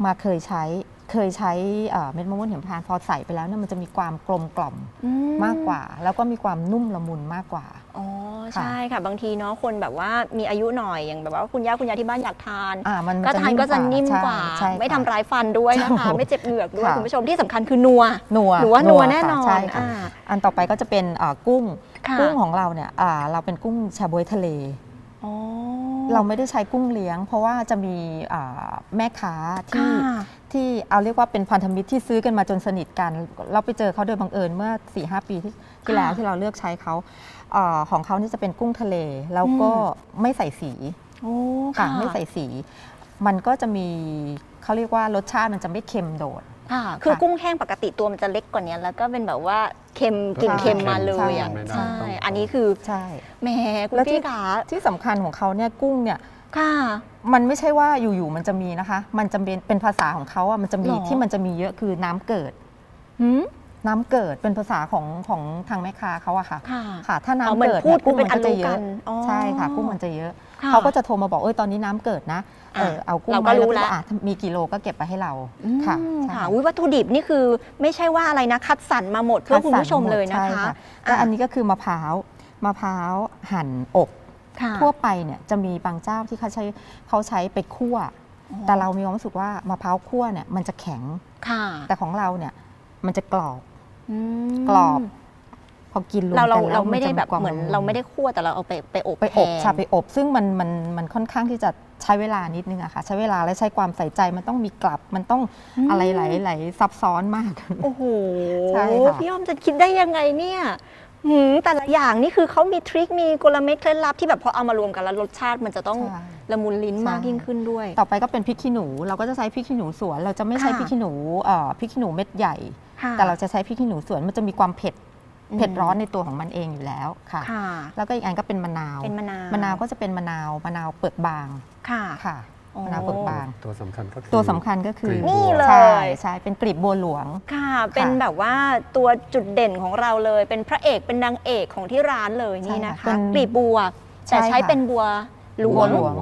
[SPEAKER 2] มาเคยใช้เคยใช้อ่าเม็ดมะม่วงหิมพานต์พอใส่ไปแล้วเนี่ยมันจะมีความกลมกล่อม
[SPEAKER 1] อื
[SPEAKER 2] มากกว่า แล้วก็มีความนุ่มละมุนมากกว่า
[SPEAKER 1] อ๋อ
[SPEAKER 2] ค่ะ
[SPEAKER 1] ใช่ค่ะบางทีเนาะคนแบบว่ามีอายุหน่อยอย่างแบบว่าคุณย่าคุณยายที่บ้านอยากทาน
[SPEAKER 2] อ่ามัน
[SPEAKER 1] ก็ทานก็จะนิ่มกว่า
[SPEAKER 2] ใช่ใช่
[SPEAKER 1] ไม่ทำ
[SPEAKER 2] ค่ะ
[SPEAKER 1] ร้ายฟันด้วยนะคะ
[SPEAKER 2] ใช่
[SPEAKER 1] ไม่เจ็บเหงือกด้วย
[SPEAKER 2] ค่ะ
[SPEAKER 1] คุณผู้ชมที่สำคัญคือนัว
[SPEAKER 2] นัว
[SPEAKER 1] หรือว่านัวแน่
[SPEAKER 2] ค่ะ
[SPEAKER 1] นอน
[SPEAKER 2] ใช่ค่ะ
[SPEAKER 1] อ่า
[SPEAKER 2] อันต่อไปก็จะเป็นอ่ากุ้ง
[SPEAKER 1] ค่ะ
[SPEAKER 2] กุ้งของเราเนี่ยอ่าเราเป็นกุ้งชาบวยทะเล
[SPEAKER 1] อ๋อ
[SPEAKER 2] เราไม่ได้ใช้กุ้งเลี้ยง เพราะว่าจะมีอ่าแม่ค้าที่
[SPEAKER 1] ค่ะ
[SPEAKER 2] ที่เอาเรียกว่าเป็นพันธมิตรที่ซื้อกันมาจนสนิทกัน เราไปเจอเขาโดยบังเอิญเมื่อ4ีหปีที่ที่แล้ว
[SPEAKER 1] ค่ะ
[SPEAKER 2] ที่เราเลือกใช้เขาอาของเขานี่จะเป็นกุ้งทะเล แล้วก็
[SPEAKER 1] อื
[SPEAKER 2] ไม่ใส่สี
[SPEAKER 1] โอ้
[SPEAKER 2] ค่ะ ไม่ใส่สี มันก็จะมีเขาเรียกว่ารสชาติมันจะไม่เค็มโดด
[SPEAKER 1] ค่ะคือ
[SPEAKER 2] ค่ะ
[SPEAKER 1] กุ้งแห้งปกติตัวมันจะเล็กกว่านี้แล้วก็เป็นแบบว่าเค็มกลิ่น
[SPEAKER 2] ใช่
[SPEAKER 1] เค็มมาเลยอะ
[SPEAKER 3] ไม่ได้
[SPEAKER 1] ใช่
[SPEAKER 3] ต้อง
[SPEAKER 1] อันนี้คือ
[SPEAKER 2] ใช่
[SPEAKER 1] แหมคุณ
[SPEAKER 2] แล้วที่
[SPEAKER 1] พี่ขา
[SPEAKER 2] ที่สำคัญของเขาเนี่ยกุ้งเนี่ย
[SPEAKER 1] ค่ะ
[SPEAKER 2] มันไม่ใช่ว่าอยู่ๆมันจะมีนะคะ มันจะเป็นเป็นภาษาของเขาอะมันจะมี
[SPEAKER 1] หรอ
[SPEAKER 2] ที่มันจะมีเยอะคือน้ำเกิด
[SPEAKER 1] หืม
[SPEAKER 2] น้ำเกิดเป็นภาษาของของทางแม่ค้าเขาอะค่ะ
[SPEAKER 1] ค่ะ
[SPEAKER 2] ค่ะ ถ้า
[SPEAKER 1] อ๋อ
[SPEAKER 2] น้ำ
[SPEAKER 1] เหมือน
[SPEAKER 2] เกิด
[SPEAKER 1] พูด
[SPEAKER 2] เนี่ยกุ้ง
[SPEAKER 1] เป็
[SPEAKER 2] มันนก็จะเย
[SPEAKER 1] อันรู้กั
[SPEAKER 2] อะ
[SPEAKER 1] นอ๋อ
[SPEAKER 2] ใช่ค่ะ กุ้งมันจะเยอะ
[SPEAKER 1] ค่ะ
[SPEAKER 2] เขาก็จะโทรมาบอกเอ้ยตอนนี้น้ำเกิดนะเออ
[SPEAKER 1] อะ
[SPEAKER 2] เอากุ้ง
[SPEAKER 1] เราก็
[SPEAKER 2] ไหม
[SPEAKER 1] รู้
[SPEAKER 2] แล้
[SPEAKER 1] แล้ว
[SPEAKER 2] วก็อะมีกี่โลก็เก็บไปให้เรา
[SPEAKER 1] อืม
[SPEAKER 2] ค่ะ
[SPEAKER 1] ค่ะ
[SPEAKER 2] ใช่
[SPEAKER 1] อุ๊ยวัตถุดิบนี่คือไม่ใช่ว่าอะไรนะคัดสรรมาหมดเพื่อคุณผู้ชมเลยนะ
[SPEAKER 2] ใช่
[SPEAKER 1] คะ
[SPEAKER 2] และอันนี้ก็คือมะพร้าวมะพร้าวหั่นอบ
[SPEAKER 1] ค่ะ
[SPEAKER 2] ทั่วไปเนี่ยจะมีบางเจ้าที่เขาใช้เขาใช้ไปคั่ว
[SPEAKER 1] อ๋อ
[SPEAKER 2] แต่เรามีความรู้สึกว่ามะพร้าวคั่วเนี่ยมันจะแข็ง
[SPEAKER 1] ค่ะ
[SPEAKER 2] แต่ของเราเนี่ยมันจะกรอบ
[SPEAKER 1] อืม
[SPEAKER 2] กรอบ พอกินรวม
[SPEAKER 1] เราเรา
[SPEAKER 2] กันแล้
[SPEAKER 1] เรา
[SPEAKER 2] ว
[SPEAKER 1] ไม่ได้
[SPEAKER 2] นจะ
[SPEAKER 1] แบบ
[SPEAKER 2] คว
[SPEAKER 1] เหมือน
[SPEAKER 2] ละ
[SPEAKER 1] เราไม่ได้คั่วแต่เราเอาไปไปอบ
[SPEAKER 2] ไปอบ
[SPEAKER 1] แทน
[SPEAKER 2] ชาไปอบ ซึ่งมันมันมันค่อนข้างที่จะใช้เวลานิดนึงอะค่ะ ใช้เวลาและใช้ความใส่ใจมันต้องมีกลับมันต้อง
[SPEAKER 1] อืม
[SPEAKER 2] อะไรหลายหลายซับซ้อนมาก
[SPEAKER 1] โอ้โห
[SPEAKER 2] ใช่ค่ะ
[SPEAKER 1] พี่อ้อมจะคิดได้ยังไงเนี่ยหืมแต่ละอย่างนี่คือเขามีทริคมีกลเม็ดเคล็ดลับที่แบบพอเอามารวมกันแล้วรสชาติมันจะต้อง
[SPEAKER 2] ใช่
[SPEAKER 1] ละมุนลิ้น
[SPEAKER 2] ใช่
[SPEAKER 1] มากยิ่งขึ้นด้วย
[SPEAKER 2] ต่อไปก็เป็นพริกขี้หนู เราก็จะใช้พริกขี้หนูสวน เราจะไม่ใช้
[SPEAKER 1] ค่ะ
[SPEAKER 2] พริกขี้หนูเอ่อพริกขี้หนูเม็ดใหญ่
[SPEAKER 1] ค่ะ
[SPEAKER 2] แต่เราจะใช้พริกขี้หนูสวนมันจะมีความเผ็ด
[SPEAKER 1] อืม
[SPEAKER 2] เผ็ดร้อนในตัวของมันเองอยู่แล้วค่ะ
[SPEAKER 1] ค่ะ
[SPEAKER 2] แล้วก็อีกอันก็เป็นมะนาว
[SPEAKER 1] เป็นมะนาว
[SPEAKER 2] มะนาวก็จะเป็นมะนาวมะนาวเปลือกบาง
[SPEAKER 1] ค่ะ
[SPEAKER 2] ค่ะ
[SPEAKER 1] โอ้
[SPEAKER 2] มะนาวเปลือกบาง
[SPEAKER 3] ตัวสำคัญก็คือ
[SPEAKER 2] ตัวสำคัญก็คือก
[SPEAKER 3] ลีบ
[SPEAKER 1] นี่เลย
[SPEAKER 2] ใช่ใช่เป็นกลีบบัวหลวง
[SPEAKER 1] ค่ะ เป็นแบบว่าตัวจุดเด่นของเราเลย เป็นพระเอกเป็นนางเอกของที่ร้านเลยนี่นะ
[SPEAKER 2] ใช่ค่ะเป็
[SPEAKER 1] คะ
[SPEAKER 2] น
[SPEAKER 1] กลีบบัว
[SPEAKER 2] ใช่
[SPEAKER 1] แต่ใช้
[SPEAKER 2] ค่ะ
[SPEAKER 1] เป็นบัวหลว
[SPEAKER 2] บัว
[SPEAKER 1] ง
[SPEAKER 2] หลวง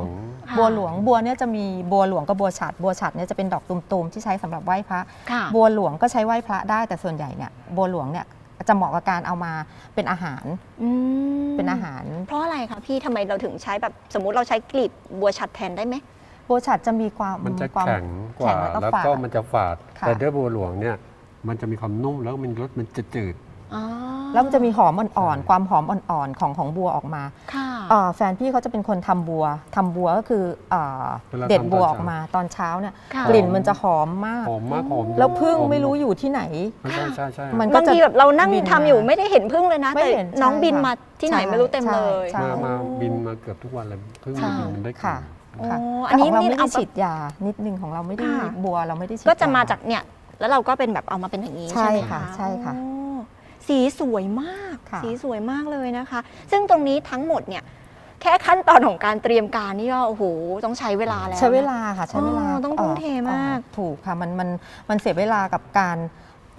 [SPEAKER 1] ค่ะ
[SPEAKER 2] บัวหลวงบัวเนี่ยจะมีบัวหลวงกับบัวฉัดบัวฉัดเนี่ยจะเป็นดอกตุมๆที่ใช้สำหรับไหว้พระ
[SPEAKER 1] ค่ะ
[SPEAKER 2] บัวหลวงก็ใช้ไหว้พระได้แต่ส่วนใหญ่เนี่ยบัวหลวงเนี่ย จะเหมาะกับการเอามาเป็นอาหาร
[SPEAKER 1] อืม
[SPEAKER 2] เป็นอาหาร
[SPEAKER 1] เพราะอะไรคะพี่ทำไมเราถึงใช้แบบสมมุติเราใช้กลีบบัวฉัดแทนได้ไหม
[SPEAKER 2] บัวฉัดจะมีความ
[SPEAKER 3] มันจะ
[SPEAKER 2] ความ
[SPEAKER 3] แข็งกว่า
[SPEAKER 2] แข็งแล้วก็
[SPEAKER 3] แล้ว
[SPEAKER 2] ฝาด
[SPEAKER 3] ก็มันจะฝาด
[SPEAKER 2] ค่ะ
[SPEAKER 3] แต่ด้วยบัวหลวงเนี่ยมันจะมีความนุ่มแล้วมันรสมันจะจืด
[SPEAKER 1] อ๋อ
[SPEAKER 2] แล้วมันจะมีหอมอ่อนๆ ความหอมอ่อนๆ ของของบัวออกมา
[SPEAKER 1] ค่ะ
[SPEAKER 2] เอ่อแฟนพี่เขาจะเป็นคนทำบัวทำบัวก็คือเอ่อ
[SPEAKER 3] เวลา
[SPEAKER 2] เด็ด
[SPEAKER 3] ทำตอน
[SPEAKER 2] บัว
[SPEAKER 3] เช้า
[SPEAKER 2] ออกมาตอนเช้าเนี่ย
[SPEAKER 1] ค่ะ
[SPEAKER 2] กลิ่นมันจะหอมมาก
[SPEAKER 3] หอมมากหอม
[SPEAKER 2] แล้วพึ่ง
[SPEAKER 3] หอ
[SPEAKER 2] ไม่รู้อยู่ที่ไหน
[SPEAKER 3] ใช่ใช่ใช่
[SPEAKER 2] มันก็
[SPEAKER 1] บาง
[SPEAKER 2] จะ
[SPEAKER 1] ทีแบบเรานั่ง
[SPEAKER 2] บิน
[SPEAKER 1] ทำอยู่
[SPEAKER 2] มา
[SPEAKER 1] ไม่ได้เห็นพึ่งเลยนะ
[SPEAKER 2] ไม่
[SPEAKER 1] แต่
[SPEAKER 2] เห็น
[SPEAKER 1] น้อง
[SPEAKER 2] ใช่
[SPEAKER 1] บิน
[SPEAKER 2] ค่ะ
[SPEAKER 1] มาที่ไหน
[SPEAKER 2] ใช่
[SPEAKER 1] ไม่รู้เต็มเลย
[SPEAKER 2] ใช่
[SPEAKER 3] มามา
[SPEAKER 1] โอ้
[SPEAKER 3] บินมาเกือบทุกวันเลยเพิ่ง
[SPEAKER 2] ใช่
[SPEAKER 3] บินมันได้กลิ่น
[SPEAKER 2] ค่ะ
[SPEAKER 1] โอ้
[SPEAKER 2] ค่ะ
[SPEAKER 1] อันนี้
[SPEAKER 2] แต่ของเรา
[SPEAKER 1] นี่
[SPEAKER 2] ไม่
[SPEAKER 1] เอา
[SPEAKER 2] ได้ฉีดยานิดนึงของเราไม่ได้
[SPEAKER 1] ค่ะ
[SPEAKER 2] บัวเราไม่ได้ฉีด
[SPEAKER 1] ก็จะ
[SPEAKER 2] ย
[SPEAKER 1] มาจากเนี่ยแล้วเราก็เป็นแบบเอามาเป็นอย่างนี้
[SPEAKER 2] ใช่
[SPEAKER 1] ใช่ไหม
[SPEAKER 2] ค่ะ
[SPEAKER 1] คะ
[SPEAKER 2] ใช่ค่ะ
[SPEAKER 1] โอ้ สีสวยมาก
[SPEAKER 2] ค่ะ
[SPEAKER 1] สีสวยมากเลยนะคะ ซึ่งตรงนี้ทั้งหมดเนี่ย แค่ขั้นตอนของการเตรียมการนี่ก็โอ้โหต้องใช้เวลาแล้ว
[SPEAKER 2] ใช้เว
[SPEAKER 1] นะ
[SPEAKER 2] ลาค่ะใช้เวลา
[SPEAKER 1] อ๋อต้องทุ่มเทมาก
[SPEAKER 2] เอ่อถูกค่ะมันมันมันเสียเวลากับการ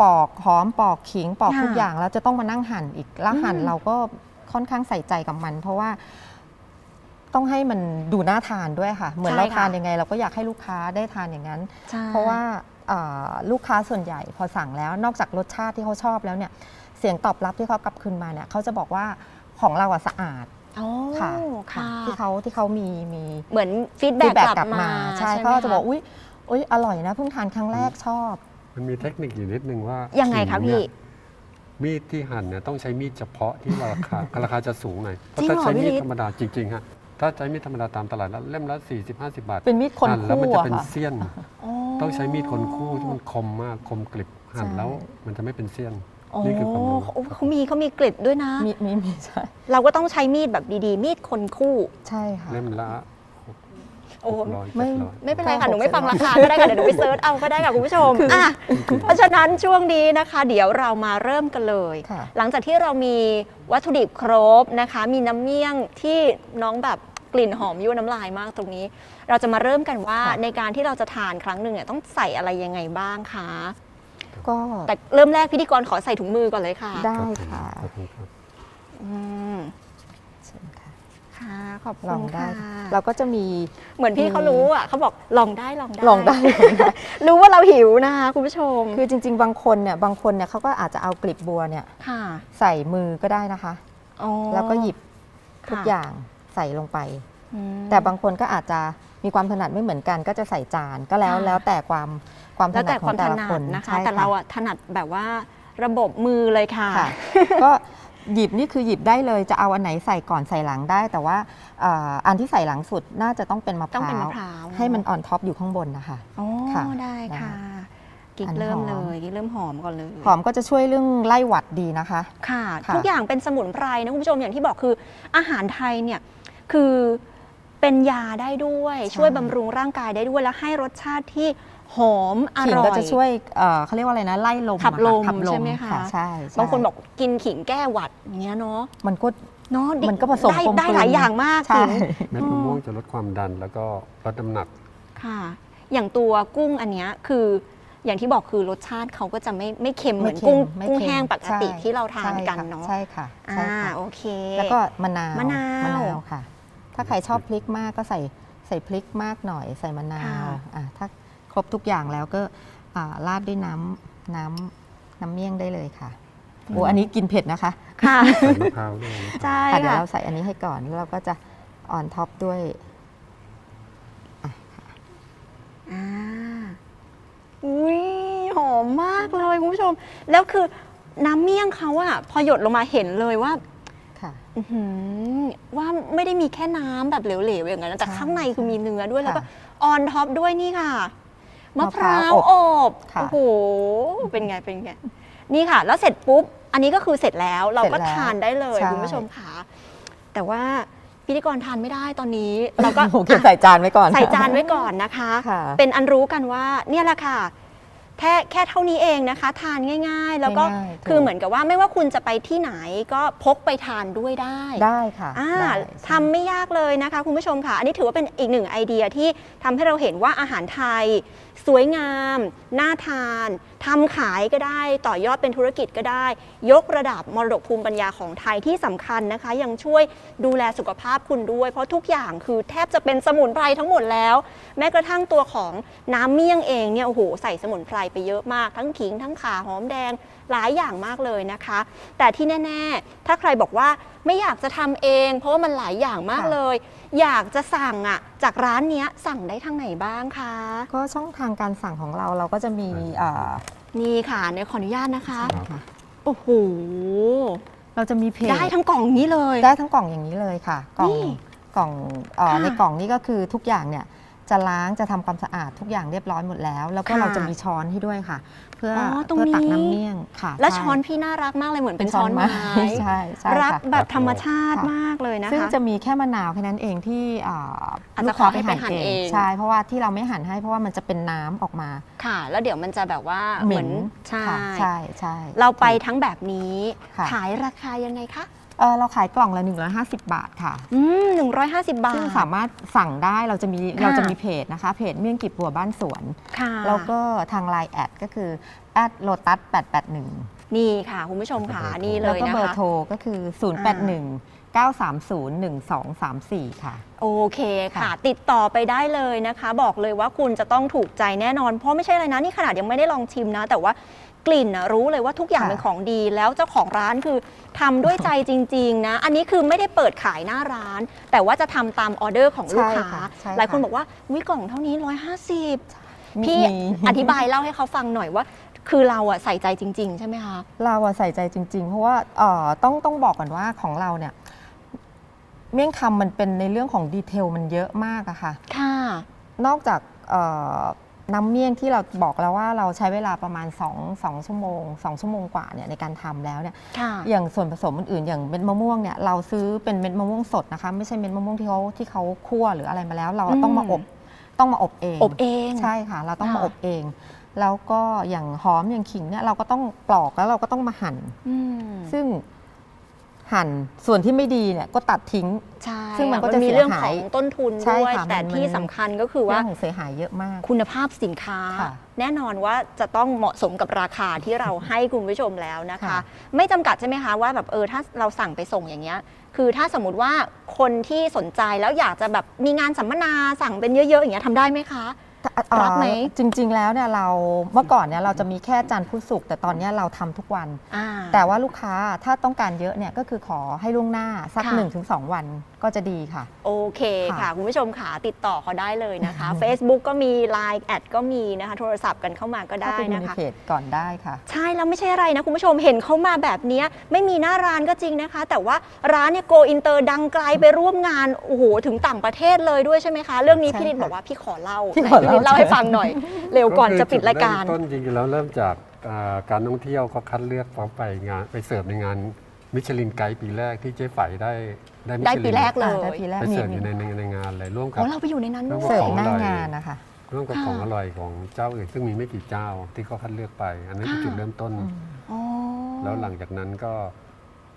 [SPEAKER 2] ปอกหอมปอกขิงปอก
[SPEAKER 1] ค่ะ
[SPEAKER 2] ทุกอย่างแล้วจะต้องมานั่งหั่นอีกแล้วหั่น
[SPEAKER 1] อืม
[SPEAKER 2] เราก็ค่อนข้างใส่ใจกับมัน เพราะว่าต้องให้มันดูน่าทานด้วยค่ะ เหมือนเราทานยังไง เราก็อยากให้ลูกค้าได้ทานอย่างนั้น
[SPEAKER 1] ใช่
[SPEAKER 2] เพราะว่าเอ่อลูกค้าส่วนใหญ่พอสั่งแล้วนอกจากรสชาติที่เขาชอบแล้วเนี่ย เสียงตอบรับที่เขากลับคืนมาเนี่ยเขาจะบอกว่าของเราอะสะอาด
[SPEAKER 1] โอ้
[SPEAKER 2] ค่ะ
[SPEAKER 1] ค่ะ
[SPEAKER 2] ที่เขาที่เขามีมี
[SPEAKER 1] เหมือนฟีดแบ็
[SPEAKER 2] ฟีดแบ็ก
[SPEAKER 1] ก
[SPEAKER 2] ก
[SPEAKER 1] ลั
[SPEAKER 2] ลั
[SPEAKER 1] บบมา
[SPEAKER 2] มา ใช่
[SPEAKER 1] ไหม
[SPEAKER 2] เขาก็จะบอก
[SPEAKER 1] ค
[SPEAKER 2] อุ้ยอุ้ยอร่อยนะเพิ่งทานครั้งแรกชอบ
[SPEAKER 3] มันมีเทคนิคอยู่นิดนึงว่า
[SPEAKER 1] ยั
[SPEAKER 3] ยัง
[SPEAKER 1] ไงคะพี่
[SPEAKER 3] มีดที่หั่นเนี่ยต้องใช้มีดเฉพาะที่ราคาราคาจะสูงหน่อยเพ
[SPEAKER 1] จริ
[SPEAKER 3] ราะ
[SPEAKER 1] ง
[SPEAKER 3] ถ้า
[SPEAKER 1] เหรอ
[SPEAKER 3] ใช้มีด
[SPEAKER 1] พี่ฤทธิ์
[SPEAKER 3] ธรรมดาจริงๆฮะถ้าใช้มีดธรรมดาตามตลาดนัดเล่มละ 40 50 บาท
[SPEAKER 2] เป็นมีดคน
[SPEAKER 3] หั่นแล้วมัน
[SPEAKER 2] คู่
[SPEAKER 3] จะ
[SPEAKER 2] อะ
[SPEAKER 3] เป็น
[SPEAKER 2] ค่ะ
[SPEAKER 3] เสี้ยน ต้องใช้มีดคนคู่ที่มันคมมากคมกริบหั่น
[SPEAKER 2] ใช่
[SPEAKER 3] แล้วมันจะไม่เป็นเสี้ยน
[SPEAKER 1] โอ้
[SPEAKER 3] นี่คือความรู้
[SPEAKER 1] โอ้เขามีเขามีกริดด้วยนะ
[SPEAKER 2] มีมีมีใช่
[SPEAKER 1] เราก็ต้องใช้มีดแบบดีๆ มีดคนคู่
[SPEAKER 2] ใช่ค่ะ
[SPEAKER 3] เล่มละ
[SPEAKER 1] โอ้
[SPEAKER 3] หกร้อย
[SPEAKER 2] ไม่
[SPEAKER 3] เจ็ดร้อย
[SPEAKER 1] ไม่เป็นไรค่ะ
[SPEAKER 2] ก็
[SPEAKER 1] หนูไม่
[SPEAKER 2] หก
[SPEAKER 1] ฟัง
[SPEAKER 2] สิบ
[SPEAKER 1] ราคาก็ได้ค่ะ เดี๋ยวหนูไปเซิร์ชเอาก็ได้ค่ะ คุณผู้ชมอะเพราะฉะนั้นช่วงนี้นะคะ เดี๋ยวเรามาเริ่มกันเลย
[SPEAKER 2] ค่ะ
[SPEAKER 1] หลังจากที่เรามีวัตถุดิบครบนะคะ มีน้ำเมี่ยงที่น้องแบบกลิ่นหอมยั่วน้ำลายมากตรงนี้ เราจะมาเริ่มกันว่า
[SPEAKER 2] ค่ะ
[SPEAKER 1] ในการที่เราจะทานครั้งหนึ่งเนี่ยต้องใส่อะไรยังไงบ้างคะ
[SPEAKER 2] ก็
[SPEAKER 1] แต่เริ่มแรกพิธีกรขอใส่ถุงมือก่อนเลยค่ะ
[SPEAKER 2] ได้ค่ะ
[SPEAKER 3] ขอบคุณครับ
[SPEAKER 1] อืม
[SPEAKER 2] เชิญค่ะ
[SPEAKER 1] ค่ะขอบ
[SPEAKER 2] ล
[SPEAKER 1] คุ
[SPEAKER 2] อง
[SPEAKER 1] ณ
[SPEAKER 2] ได้
[SPEAKER 1] ค่ะ
[SPEAKER 2] เราก็จะมี
[SPEAKER 1] เหมือนพี่เขารู้อะเขาบอกลองได้ลองได้
[SPEAKER 2] ลองได้
[SPEAKER 1] รู้ว่าเราหิวนะคะคุณผู้ชม
[SPEAKER 2] คือจริง ๆ บางคนเนี่ยบางคนเนี่ยเขาก็อาจจะเอากลีบบัวเนี่ย
[SPEAKER 1] ค่ะ
[SPEAKER 2] ใส่มือก็ได้นะคะ
[SPEAKER 1] อ๋อ
[SPEAKER 2] แล้วก็หยิบทุก
[SPEAKER 1] ค่ะ
[SPEAKER 2] อย่างใส่ลงไป
[SPEAKER 1] อืม
[SPEAKER 2] แต่บางคนก็อาจจะมีความถนัดไม่เหมือนกัน ก็จะใส่จานก็แล้ว
[SPEAKER 1] ค่ะ
[SPEAKER 2] แล้วแต่ความ ความถ
[SPEAKER 1] แล้ว
[SPEAKER 2] นั
[SPEAKER 1] แต่
[SPEAKER 2] ดข
[SPEAKER 1] ค
[SPEAKER 2] อ
[SPEAKER 1] วาม
[SPEAKER 2] ง
[SPEAKER 1] ถ
[SPEAKER 2] แต่ละ
[SPEAKER 1] นั
[SPEAKER 2] ค
[SPEAKER 1] ด
[SPEAKER 2] น
[SPEAKER 1] นะคะ
[SPEAKER 2] ใช่
[SPEAKER 1] แต่เราอะถนัดแบบว่าระบบมือเลยค่ะ
[SPEAKER 2] ค่ะ ก็หยิบนี่คือหยิบได้เลยจะเอาอันไหนใส่ก่อนใส่หลังได้ แต่ว่าเอ่ออันที่ใส่หลังสุดน่าจะต้องเป็นมะพ
[SPEAKER 1] ต้อง
[SPEAKER 2] ร้า
[SPEAKER 1] เป็นมะ
[SPEAKER 2] ว
[SPEAKER 1] พร้าว
[SPEAKER 2] ให้มันออนท็อปอยู่ข้างบนนะคะ
[SPEAKER 1] อ๋อ
[SPEAKER 2] ค่ะ
[SPEAKER 1] ได้ค่ะ กิ๊ก
[SPEAKER 2] อัน
[SPEAKER 1] เริ่ม
[SPEAKER 2] หอม
[SPEAKER 1] เลยกิ๊กเริ่มหอมก่อนเลย
[SPEAKER 2] หอมก็จะช่วยเรื่องไล่หวัดดีนะคะ
[SPEAKER 1] ค่ะ
[SPEAKER 2] ค่ะ
[SPEAKER 1] ทุกอย่างเป็นสมุนไพรนะคุณผู้ชมอย่างที่บอกคือ อาหารไทยเนี่ยคือเป็นยาได้ด้วยช่วยบำรุงร่างกายได้ด้วย แล้วให้รสชาติที่ หอมอ
[SPEAKER 2] ขิง
[SPEAKER 1] ร่อย
[SPEAKER 2] ก็จะช่วยเอ่อเขาเรียกว่าอะไรนะไล่ลม
[SPEAKER 1] ขับ
[SPEAKER 2] อะค่ะ
[SPEAKER 1] ลม
[SPEAKER 2] ขับล
[SPEAKER 1] ใช่
[SPEAKER 2] ม
[SPEAKER 1] ไหมคะ
[SPEAKER 2] ใช่ใช่
[SPEAKER 1] บางคนบอกกินขิงแก้หวัดอย่างเงี้ยเนาะ
[SPEAKER 2] มันก็
[SPEAKER 1] เนาะดิ
[SPEAKER 2] มันก็ผสม
[SPEAKER 1] ได้
[SPEAKER 2] กลม
[SPEAKER 1] ได้
[SPEAKER 2] กลืน
[SPEAKER 1] หลายอย่างมาก
[SPEAKER 2] ใช่
[SPEAKER 1] ขิง
[SPEAKER 3] เม็ดมะม่วงจะลดความดันแล้วก็ลดน้ำหนัก
[SPEAKER 1] ค่ะ อย่างตัวกุ้งอันเนี้ยคืออย่างที่บอกคือรสชาติเขาก็จะไม่ไม่เค็มเหมือน
[SPEAKER 2] ไค็
[SPEAKER 1] กุ้ง
[SPEAKER 2] ไม่
[SPEAKER 1] กุ้ง
[SPEAKER 2] เค็ม
[SPEAKER 1] แห้งปกติ
[SPEAKER 2] ใช่
[SPEAKER 1] ที่เราทาน
[SPEAKER 2] ใช่
[SPEAKER 1] กัน
[SPEAKER 2] ค่ะ
[SPEAKER 1] เนาะ
[SPEAKER 2] ใช่ค่ะ
[SPEAKER 1] อ่า
[SPEAKER 2] ใช่ค่ะ
[SPEAKER 1] โอเค
[SPEAKER 2] แล้วก็มะนาว
[SPEAKER 1] มะนาว
[SPEAKER 2] มะนาว ค่ะ ถ้าใครชอบพริกมากก็ใส่ใส่พริกมากหน่อยใส่มะนาว
[SPEAKER 1] ค่ะ
[SPEAKER 2] อะถ้า ครบทุกอย่างแล้วก็อ่าราดด้วยน้ำน้ำน้ำเมี่ยงได้เลยค่ะโอ้อันนี้กินเผ็ดนะคะ
[SPEAKER 1] ค่ะ
[SPEAKER 3] ใส่มะพร้าวด้วยนะ
[SPEAKER 1] ใช่
[SPEAKER 2] อะเดี๋ยว
[SPEAKER 1] ค่ะ
[SPEAKER 2] เราใส่อันนี้ให้ก่อนแล้วเราก็จะออนท็อปด้วย
[SPEAKER 1] อ่าอุ้ยหอมมากเลยคุณผู้ชม แล้วคือน้ำเมี่ยงเขาอะพอหยดลงมาเห็นเลยว่า
[SPEAKER 2] ค่ะ
[SPEAKER 1] อื้อหือว่าไม่ได้มีแค่น้ำแบบเหลวๆอย่างนั้นนะแต่
[SPEAKER 2] ใช่
[SPEAKER 1] ข้างในคือมีเนื้อด้วย
[SPEAKER 2] ค่ะ
[SPEAKER 1] แล้วก็ออนท็อปด้วยนี่ค่ะ มะ
[SPEAKER 2] มะ
[SPEAKER 1] พ
[SPEAKER 2] พร้า
[SPEAKER 1] ร้าว
[SPEAKER 2] ว
[SPEAKER 1] อบ
[SPEAKER 2] ค่ะ
[SPEAKER 1] โอ้โหเป็นไงเป็นไงนี่ค่ะ แล้วเสร็จปุ๊บ อันนี้ก็คือเสร็จแล้วเราก็
[SPEAKER 2] เสร็จแล้ว
[SPEAKER 1] ทานได้เลย
[SPEAKER 2] ใช่
[SPEAKER 1] คุณผู้ชมค่ะแต่ว่าพิธีกรทานไม่ได้ตอนนี้ เราก็
[SPEAKER 2] โอเคใส่จานไว้ก่อน
[SPEAKER 1] ใส่จานไว้ก่อนนะคะ
[SPEAKER 2] ค่ะ
[SPEAKER 1] เป็นอันรู้กันว่าเนี่ยแหละค่ะแค่แค่เท่านี้เองนะคะ ทานง่าย ๆ แล้วก็
[SPEAKER 2] ง่ายๆถูก
[SPEAKER 1] คือเหมือนกับว่าไม่ว่าคุณจะไปที่ไหนก็พกไปทานด้วยได้
[SPEAKER 2] ได้ค่ะ
[SPEAKER 1] อ่า
[SPEAKER 2] ได้
[SPEAKER 1] ทำไม่ยากเลยนะคะ คุณผู้ชมค่ะ อันนี้ถือว่าเป็นอีกหนึ่งไอเดียที่ทำให้เราเห็นว่าอาหารไทย สวยงาม น่าทานทำขายก็ได้ ต่อยอดเป็นธุรกิจก็ได้ ยกระดับมรดกภูมิปัญญาของไทยที่สำคัญนะคะ ยังช่วยดูแลสุขภาพคุณด้วย เพราะทุกอย่างคือแทบจะเป็นสมุนไพรทั้งหมดแล้ว แม้กระทั่งตัวของน้ำเมี่ยงเองเนี่ยโอ้โหใส่สมุนไพรไปเยอะมาก ทั้งขิงทั้งข่าหอมแดงหลายอย่างมากเลยนะคะ แต่ที่แน่ ๆ ถ้าใครบอกว่าไม่อยากจะทำเอง เพราะว่ามันหลายอย่างมาก
[SPEAKER 2] ค่ะ
[SPEAKER 1] เลย อยากจะสั่งอะ จากร้านเนี้ยสั่งได้ทางไหนบ้างคะ
[SPEAKER 2] ก็ช่องทางการสั่งของเราเราก็จะมีอ่า
[SPEAKER 1] นี่ค่ะเนี่ยขออนุญาตนะคะ
[SPEAKER 3] ครับ
[SPEAKER 1] โอ้โห
[SPEAKER 2] เราจะมีเพจ
[SPEAKER 1] ได้ทั้งกล่องนี้เลย
[SPEAKER 2] ได้ทั้งกล่องอย่างนี้เลยค่ะ กล่อง
[SPEAKER 1] นี่
[SPEAKER 2] กล่องเอ่อ
[SPEAKER 1] ค่ะ
[SPEAKER 2] ในกล่องนี้ก็คือทุกอย่างเนี่ยจะล้างจะทำความสะอาดทุกอย่างเรียบร้อยหมดแล้ว แล้วก็
[SPEAKER 1] ค่ะ
[SPEAKER 2] เราจะมีช้อนให้ด้วยค่ะ เพื่อ
[SPEAKER 1] อตรง
[SPEAKER 2] เพื่อตัก
[SPEAKER 1] นี้
[SPEAKER 2] น้ำเมี่ยงค่ะ
[SPEAKER 1] และ
[SPEAKER 2] ใช้
[SPEAKER 1] อนพี่น่ารักมากเลยเหมือนเป็นช้อนไม้
[SPEAKER 2] ใช่ใช่
[SPEAKER 1] รัก
[SPEAKER 2] ค่ะ
[SPEAKER 1] แบบธรรมชาติ
[SPEAKER 2] ค่ะ
[SPEAKER 1] มากเลยนะคะ
[SPEAKER 2] ซึ่งจะมีแค่มะนาวแค่นั้นเองที่อ่า
[SPEAKER 1] อาจจะ
[SPEAKER 2] ลูกค้า
[SPEAKER 1] ขอให้ไปหั่นเอง
[SPEAKER 2] ใช่ เพราะว่าที่เราไม่หั่นให้เพราะว่ามันจะเป็นน้ำออกมา
[SPEAKER 1] ค่ะ แล้วเดี๋ยวมันจะแบบว่า
[SPEAKER 2] เห
[SPEAKER 1] เห
[SPEAKER 2] ม็
[SPEAKER 1] มือนนใช่
[SPEAKER 2] ค่ะใช่ใช่
[SPEAKER 1] เราไปทั้งแบบนี้
[SPEAKER 2] ค่ะ
[SPEAKER 1] ขายราคายังไงคะ
[SPEAKER 2] เออเราขายกล่องละ 150 บาทค่ะ
[SPEAKER 1] อืมหนึ่งร้อยห้าสิบบาท
[SPEAKER 2] ซึ่งสามารถสั่งได้เราจะมี
[SPEAKER 1] ค่ะ
[SPEAKER 2] เราจะมีเพจนะคะ เพจเมี่ยงกิบบัวบ้านสวน
[SPEAKER 1] ค่ะ
[SPEAKER 2] แล้วก็ทางไลน์แอดก็คือแอดโลตัส881
[SPEAKER 1] นี่ค่ะคุณผู้ชมค่ะนี่เล
[SPEAKER 2] แล้ว
[SPEAKER 1] ย
[SPEAKER 2] ก็
[SPEAKER 1] นะ
[SPEAKER 2] เบอร์
[SPEAKER 1] คะ
[SPEAKER 2] โทรก็คือ 081 930 1234 ค่ะ
[SPEAKER 1] โอเคค่ะ
[SPEAKER 2] ค่ะ
[SPEAKER 1] ติดต่อไปได้เลยนะคะ บอกเลยว่าคุณจะต้องถูกใจแน่นอน เพราะไม่ใช่อะไรนะ นี่ขนาดยังไม่ได้ลองชิมนะ แต่ว่า กลิ่นนะรู้เลยว่าทุกอย่าง
[SPEAKER 2] ค่ะ
[SPEAKER 1] เป็นของดีแล้วเจ้าของร้านคือทำด้วยใจจริง ๆ นะ อันนี้คือไม่ได้เปิดขายหน้าร้าน แต่ว่าจะทำตามออเดอร์ของลูกค้า
[SPEAKER 2] ใช่ค่ะใช่ค่ะ
[SPEAKER 1] หลายคนบอกว่าวิกล่องเท่านี้ 150
[SPEAKER 2] มี
[SPEAKER 1] พี่
[SPEAKER 2] มี
[SPEAKER 1] อธิบายเล่าให้เขาฟังหน่อยว่า คือเราอะใส่ใจจริง ๆ ใช่ไหมคะ
[SPEAKER 2] เราอะใส่ใจจริง ๆ เพราะว่าเอ่อต้องต้องบอกก่อนว่าของเราเนี่ยเมี่ยงคำมันเป็นในเรื่องของดีเทลมันเยอะมากอะค่ะ
[SPEAKER 1] ค่ะ
[SPEAKER 2] นอกจากเอ่อ น้ำเมี่ยงที่เราบอกแล้วว่าเราใช้เวลาประมาณ2 2ชั่วโมง 2 ชั่วโมงกว่าเนี่ยในการทำแล้วเนี่ย
[SPEAKER 1] ค่ะ
[SPEAKER 2] อย่างส่วนผสมอื่นๆอย่างเม็ดมะม่วงเนี่ยเราซื้อเป็นเม็ดมะม่วงสดนะคะไม่ใช่เม็ดมะม่วงที่เขาที่เขาคั่วหรืออะไรมาแล้ว เรา
[SPEAKER 1] อืม
[SPEAKER 2] ต้องมาอบต้องมาอบเอง
[SPEAKER 1] อบเอง
[SPEAKER 2] ใช่ค่ะ เราต้องมา
[SPEAKER 1] ค่ะ
[SPEAKER 2] อบเอง แล้วก็อย่างหอมอย่างขิงเนี่ยเราก็ต้องปลอกแล้วเราก็ต้องมาหั่น
[SPEAKER 1] อืม
[SPEAKER 2] ซึ่ง หั่นส่วนที่ไม่ดีเนี่ยก็ตัดทิ้ง
[SPEAKER 1] ใช่
[SPEAKER 2] ซึ่งมันก็จะ
[SPEAKER 1] มี
[SPEAKER 2] เสีย
[SPEAKER 1] เรื่อง
[SPEAKER 2] หา
[SPEAKER 1] ขอยงต้นทุน
[SPEAKER 2] ใช่
[SPEAKER 1] ด้วย
[SPEAKER 2] ค่ะ
[SPEAKER 1] แต่
[SPEAKER 2] มัน
[SPEAKER 1] ที่
[SPEAKER 2] มัน
[SPEAKER 1] สำคัญก็คือว่า
[SPEAKER 2] เรื่องของเสียหายเยอะมาก
[SPEAKER 1] คุณภาพสินค้า
[SPEAKER 2] ค่ะ
[SPEAKER 1] แน่นอนว่าจะต้องเหมาะสมกับราคาที่เราให้คุณผู้ชมแล้วนะคะ
[SPEAKER 2] ค่ะ
[SPEAKER 1] ไม่จำกัดใช่ไหมคะว่าแบบเออถ้าเราสั่งไปส่งอย่างเงี้ยคือถ้าสมมติว่าคนที่สนใจแล้วอยากจะแบบมีงานสัมมนาสั่งเป็นเยอะ ๆ อย่างเงี้ยทำได้ไหมคะ รับไหม
[SPEAKER 2] เอ่อจริง ๆ แล้วเนี่ยเราเมื่อก่อนเนี่ยเราจะมีแค่จันทร์พุธศุกร์แต่ตอนเนี้ยเราทำทุกวัน
[SPEAKER 1] อ่า
[SPEAKER 2] แต่ว่าลูกค้าถ้าต้องการเยอะเนี่ยก็คือขอให้ล่วงหน้าสัก
[SPEAKER 1] ค่ะ
[SPEAKER 2] 1-2 วัน ก็จะดีค่ะ
[SPEAKER 1] โอเคค่ะ
[SPEAKER 2] ค่ะ
[SPEAKER 1] คุณผู้ชมค่ะติดต่อเขาได้เลยนะคะ Facebook ก็มี Line แอดก็มีนะคะ โทรศัพท์กันเข้ามาก็
[SPEAKER 2] ถ้า
[SPEAKER 1] ได้
[SPEAKER 2] เป็นมิ
[SPEAKER 1] นะ
[SPEAKER 2] นิ
[SPEAKER 1] คะ
[SPEAKER 2] เพจก่อนได้ค่ะ
[SPEAKER 1] ใช่แล้วไม่ใช่อะไรนะคุณผู้ชมเห็นเขามาแบบเนี้ยไม่มีหน้าร้านก็จริงนะคะ แต่ว่าร้านเนี่ยโกอินเตอร์ดังไกลไปร่วมงานโอ้โหถึงต่างประเทศเลยด้วยใช่ไหมคะ เรื่องนี้
[SPEAKER 2] ใช่
[SPEAKER 1] พี่ลิน
[SPEAKER 2] ค่ะ
[SPEAKER 1] บอกว่าพี่ขอเล่า
[SPEAKER 2] พี่
[SPEAKER 1] ไหน
[SPEAKER 2] ขอ
[SPEAKER 1] พี่ลิน
[SPEAKER 2] เล่า
[SPEAKER 1] เล่า ให้ฟังหน่อย เร็วก่อนจะปิดรายการ
[SPEAKER 3] จุเมต้นจริงๆแล้วเริ่มจากอ่าการท่องเที่ยวเขาคัดเลือกเขาไปงานไปเสิร์ฟในงาน มิชลินไกด์ปีแรกที่เจ๊ไฝได้ได้มิช
[SPEAKER 1] ได้
[SPEAKER 3] ลิน
[SPEAKER 1] ปีแรกเลย
[SPEAKER 2] อ่าได้ปีแรก
[SPEAKER 3] ไป
[SPEAKER 2] มี
[SPEAKER 3] เสิร์ฟอ
[SPEAKER 2] มี
[SPEAKER 3] ยู่ในในในงานเลยร่วมกับ
[SPEAKER 1] โอ้เราไปอยู่ในนั้นด้
[SPEAKER 3] แล้ว
[SPEAKER 1] ว
[SPEAKER 3] ก็
[SPEAKER 2] เสิ
[SPEAKER 1] ย
[SPEAKER 2] ร์ฟ
[SPEAKER 3] ของ
[SPEAKER 2] หน้า
[SPEAKER 3] อร่อย
[SPEAKER 2] งานนะคะ
[SPEAKER 3] ร่วมกับ
[SPEAKER 1] ค่ะ
[SPEAKER 3] ของอร่อยของเจ้าอื่นซึ่งมีไม่กี่เจ้าที่เขาคัดเลือกไป อันนั้นคือ
[SPEAKER 1] ค่ะ
[SPEAKER 3] จุดเริ่มต้น
[SPEAKER 2] อืม
[SPEAKER 1] อ๋อ
[SPEAKER 3] แล้วหลังจากนั้นก็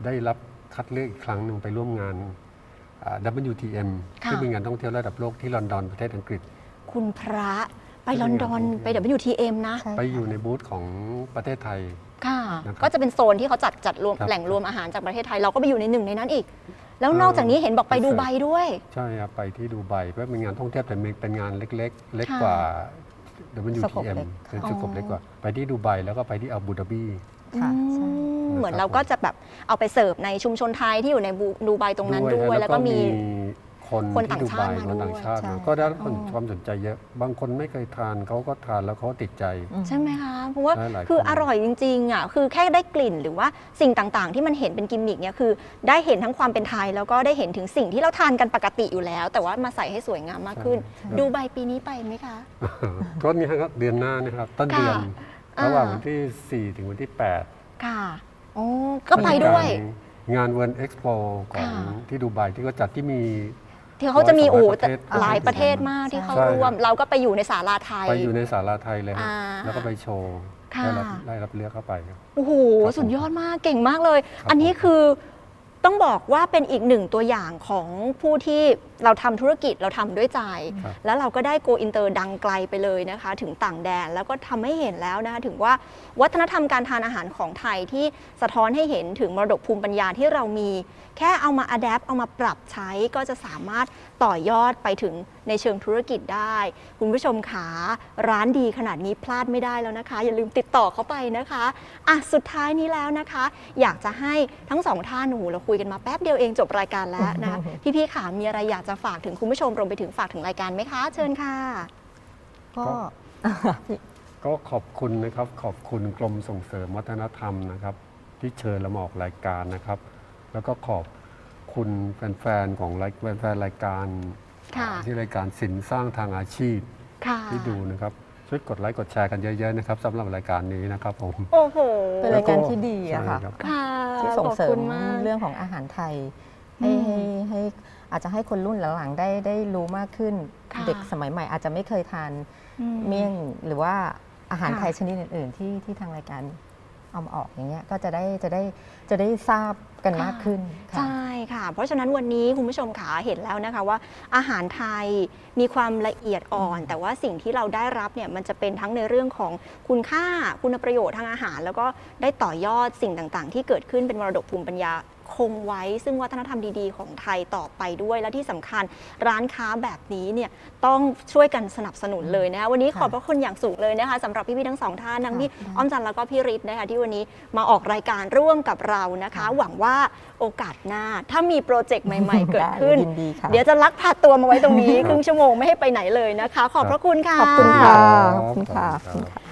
[SPEAKER 3] ได้รับคัดเลือกอีกครั้งหนึ่งไปร่วมงานอ่า WTM ซึ่งเป็นงานท่องเที่ยวระดับโลกที่ลอนดอนประเทศอังกฤษ
[SPEAKER 1] คุณพระไปลอนดอนไป WTM นะ
[SPEAKER 2] ใช่
[SPEAKER 3] ไปอยู่ในบูธของประเทศไทย
[SPEAKER 1] ค่ะ
[SPEAKER 3] นะครับ
[SPEAKER 1] ก็จะเป็นโซนที่เขาจัดจัดรวม
[SPEAKER 3] ครับ
[SPEAKER 1] แหล่งรวมอาหารจากประเทศไทย เราก็ไปอยู่ในหนึ่งในนั้นอีก แล้ว
[SPEAKER 3] เอ่อน
[SPEAKER 1] อกจากนี้เห็นบอกไป
[SPEAKER 3] ไปเสิ
[SPEAKER 1] ดู
[SPEAKER 3] ร์ฟ
[SPEAKER 1] ไบด้วย
[SPEAKER 3] ใช่ครับไปที่ดูไบเพราะเป็นงานท่องเที่ยวแต่เป็นงานเล็กๆ เล็ก
[SPEAKER 1] ค่ะ
[SPEAKER 3] กว่า
[SPEAKER 2] สโคป
[SPEAKER 3] WTM
[SPEAKER 2] เล็ก
[SPEAKER 3] เป็น
[SPEAKER 1] อ๋อ
[SPEAKER 3] สโคปเล็กกว่า ไปที่ดูไบแล้วก็ไปที่อาบูดาบี
[SPEAKER 2] ค่ะใช่
[SPEAKER 1] อืมเหมือน
[SPEAKER 3] นะครับ
[SPEAKER 1] เราก็จะแบบเอาไปเสิร์ฟในชุมชนไทยที่อยู่ในบูดูไบตรงนั้นด้วย แล้วก็มี
[SPEAKER 3] คน
[SPEAKER 1] คน
[SPEAKER 3] ที่ดูไบ
[SPEAKER 1] ต่างชาติมา
[SPEAKER 3] คนต่างชาติ
[SPEAKER 2] ด้วย
[SPEAKER 3] มา
[SPEAKER 2] ใช่
[SPEAKER 3] ก็ได้รับ
[SPEAKER 1] อ๋อ
[SPEAKER 3] ความสนใจเยอะ บางคนไม่เคยทานเขาก็ทานแล้วเขาติดใจ
[SPEAKER 2] อืม
[SPEAKER 1] ใช่ไหมคะเพราะว่า
[SPEAKER 3] ได้หลาย
[SPEAKER 1] คือ
[SPEAKER 3] คน
[SPEAKER 1] อร่อยจริงๆอะคือแค่ได้กลิ่นหรือว่าสิ่งต่างๆ ที่มันเห็นเป็นกิมมิกเนี่ยคือ ได้เห็นทั้งความเป็นไทย แล้วก็ได้เห็นถึงสิ่งที่เราทานกันปกติอยู่แล้ว แต่ว่ามาใส่ให้สวยงามมากขึ้น
[SPEAKER 3] ใช่
[SPEAKER 1] ดูไบปีนี้ไปไหมคะ
[SPEAKER 3] ก็มีครับเดือนหน้านะครับ ต้นเดือน
[SPEAKER 1] ค่ะ
[SPEAKER 3] ระหว่าง
[SPEAKER 1] อ่า
[SPEAKER 3] วันที่ 4 ถึงวันที่ 8
[SPEAKER 1] ค่ะโอ้ก็ไปด้วย
[SPEAKER 3] งานเวิร์ e เอ็กซ์โปของ
[SPEAKER 1] ค่ะ
[SPEAKER 3] ที่ดูไบที่เขาจัดที่มี
[SPEAKER 1] ที่เขาจะมี
[SPEAKER 3] ร้อย
[SPEAKER 1] โอ้
[SPEAKER 3] สองร้อยประเทศ
[SPEAKER 1] หลายประเทศมากที่
[SPEAKER 2] ใช่
[SPEAKER 1] เข้า
[SPEAKER 3] ใช่
[SPEAKER 1] ร่วม เราก็ไปอยู่ในศาลาไทย
[SPEAKER 3] ไปอยู่ในศาลาไทยเลยครับ
[SPEAKER 1] อ่า
[SPEAKER 3] แล้วก็ไปโชว์
[SPEAKER 1] ค่ะ
[SPEAKER 3] ได้รับได้รับเลือกเข้าไปครับ
[SPEAKER 1] โอ้โห
[SPEAKER 3] ครับผม
[SPEAKER 1] สุดยอดมากเก่งมากเลย
[SPEAKER 3] ครับ
[SPEAKER 1] อันนี้คือ ต้องบอกว่าเป็นอีกหนึ่งตัวอย่างของผู้ที่เราทำธุรกิจเราทำด้วยใจ
[SPEAKER 3] ครับ
[SPEAKER 1] แล้วเราก็ได้โกอินเตอร์ดังไกลไปเลยนะคะ ถึงต่างแดนแล้วก็ทำให้เห็นแล้วนะคะถึงว่าวัฒนธรรมการทานอาหารของไทยที่สะท้อนให้เห็นถึงมรดกภูมิปัญญาที่เรามี แค่เอามาอัดแอปเอามาปรับใช้ก็จะสามารถ ต่อยอดไปถึงในเชิงธุรกิจได้ คุณผู้ชมขาร้านดีขนาดนี้พลาดไม่ได้แล้วนะคะ อย่าลืมติดต่อเขาไปนะคะอะสุดท้ายนี้แล้วนะคะ อยากจะให้ทั้งสองท่านหนูเราคุยกันมาแป๊บเดียวเองจบรายการแล้วนะคะพี่ๆขามีอะไรอยากจะฝากถึงคุณผู้ชมรวมไปถึงฝากถึงรายการไหมคะ เชิญค่ะ
[SPEAKER 2] ก็
[SPEAKER 3] ก็ขอบคุณนะครับ ขอบคุณกรมส่งเสริมวัฒนธรรมนะครับทที่เชิญเรามาออกรายการนะครับ แล้วก็ขอบ คุณแฟนๆของรายแฟนๆรายการ
[SPEAKER 1] ค่ะ
[SPEAKER 3] ที่รายการสินสร้างทางอาชีพ
[SPEAKER 1] ค่ะ
[SPEAKER 3] ที่ดูนะครับช่วยกดไลค์กดแชร์กันเยอะๆนะครับสำหรับรายการนี้นะครับผม
[SPEAKER 1] โอ้โห
[SPEAKER 2] เป็นรายการที่ดีอะค่ะ
[SPEAKER 3] ใช่รับ
[SPEAKER 1] ค่ะ
[SPEAKER 2] ที่ส่งเสริ
[SPEAKER 1] ขอบคุ
[SPEAKER 2] ม
[SPEAKER 1] ณมาก
[SPEAKER 2] เรื่องของอาหารไทย ให้
[SPEAKER 1] อืม
[SPEAKER 2] ให้ให้อาจจะให้คนรุ่นหลังๆได้ได้รู้มากขึ้น
[SPEAKER 1] ค่ะ
[SPEAKER 2] เด็กสมัยใหม่อาจจะไม่เคยทาน
[SPEAKER 1] อื
[SPEAKER 2] เมี่ยงหรือว่าอาหาร
[SPEAKER 1] ค่ะ
[SPEAKER 2] ไทยชนิดอื่น ๆ ที่ที่ทางรายการเอามาออกอย่างเงี้ยก็จะได้จะได้ จะได้ทราบกันมากขึ้นค่ะ
[SPEAKER 1] ใช่ค่ะ เพราะฉะนั้นวันนี้คุณผู้ชมขาเห็นแล้วนะคะว่า อาหารไทยมีความละเอียดอ่อน แต่ว่าสิ่งที่เราได้รับเนี่ยมันจะเป็นทั้งในเรื่องของคุณค่าคุณประโยชน์ทางอาหาร แล้วก็ได้ต่อยอดสิ่งต่างๆ ที่เกิดขึ้นเป็นมรดกภูมิปัญญาคงไว้ ซึ่งวัฒนธรรมดีๆ ของไทยต่อไปด้วย และที่สำคัญร้านค้าแบบนี้เนี่ยต้องช่วยกันสนับสนุนเลยนะคะวันนี้ขอบพระคุณอย่างสูงเลยนะคะสำหรับพี่ๆทั้งสองท่านทั้งพี่
[SPEAKER 2] ค่ะ
[SPEAKER 1] อ้อมจันทร์แล้วก็พี่ฤทธิ์นะคะที่วันนี้มาออกรายการร่วมกับเรานะคะ
[SPEAKER 2] ค่ะ
[SPEAKER 1] หวังว่าโอกาสหน้า ถ้ามีโปรเจกต์ใหม่ ๆ เกิดขึ้น
[SPEAKER 2] ยินดีค่ะ
[SPEAKER 1] เดี๋ยวจะลักพาตัวมาไว้ตรงนี้ ครึ่งชั่วโมงไม่ให้ไปไหนเลยนะคะ ขอบพระคุณค่ะ
[SPEAKER 2] ขอบคุณค่ะ
[SPEAKER 3] ข
[SPEAKER 2] ข
[SPEAKER 3] อ
[SPEAKER 2] อ
[SPEAKER 3] บบคุ
[SPEAKER 2] คุณณ
[SPEAKER 3] ครั
[SPEAKER 2] ค่ะ
[SPEAKER 3] บ
[SPEAKER 2] ขอบ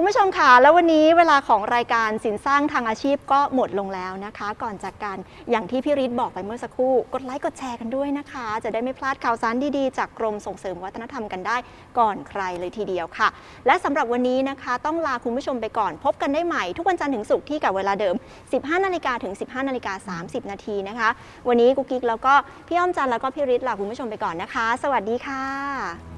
[SPEAKER 2] คุณ
[SPEAKER 1] ผู้ชมค่ะแล้ววันนี้เวลาของรายการสินสร้างทางอาชีพก็หมดลงแล้วนะคะ ก่อนจากการอย่างที่พี่ฤทธิ์บอกไปเมื่อสักครู่ กดไลค์กดแชร์กันด้วยนะคะ จะได้ไม่พลาดข่าวสารดีๆ จากกรมส่งเสริมวัฒนธรรมกันได้ก่อนใครเลยทีเดียวค่ะ และสำหรับวันนี้นะคะ ต้องลาคุณผู้ชมไปก่อน พบกันได้ใหม่ทุกวันจันทร์ถึงศุกร์ที่กับเวลาเดิม 15นาฬิกาถึง 15นาฬิกา30 นาทีนะคะ วันนี้กุ๊กกิ๊กแล้วก็พี่อ้อมจันทร์แล้วก็พี่ฤทธิ์ลาคุณผู้ชมไปก่อนนะคะ สวัสดีค่ะ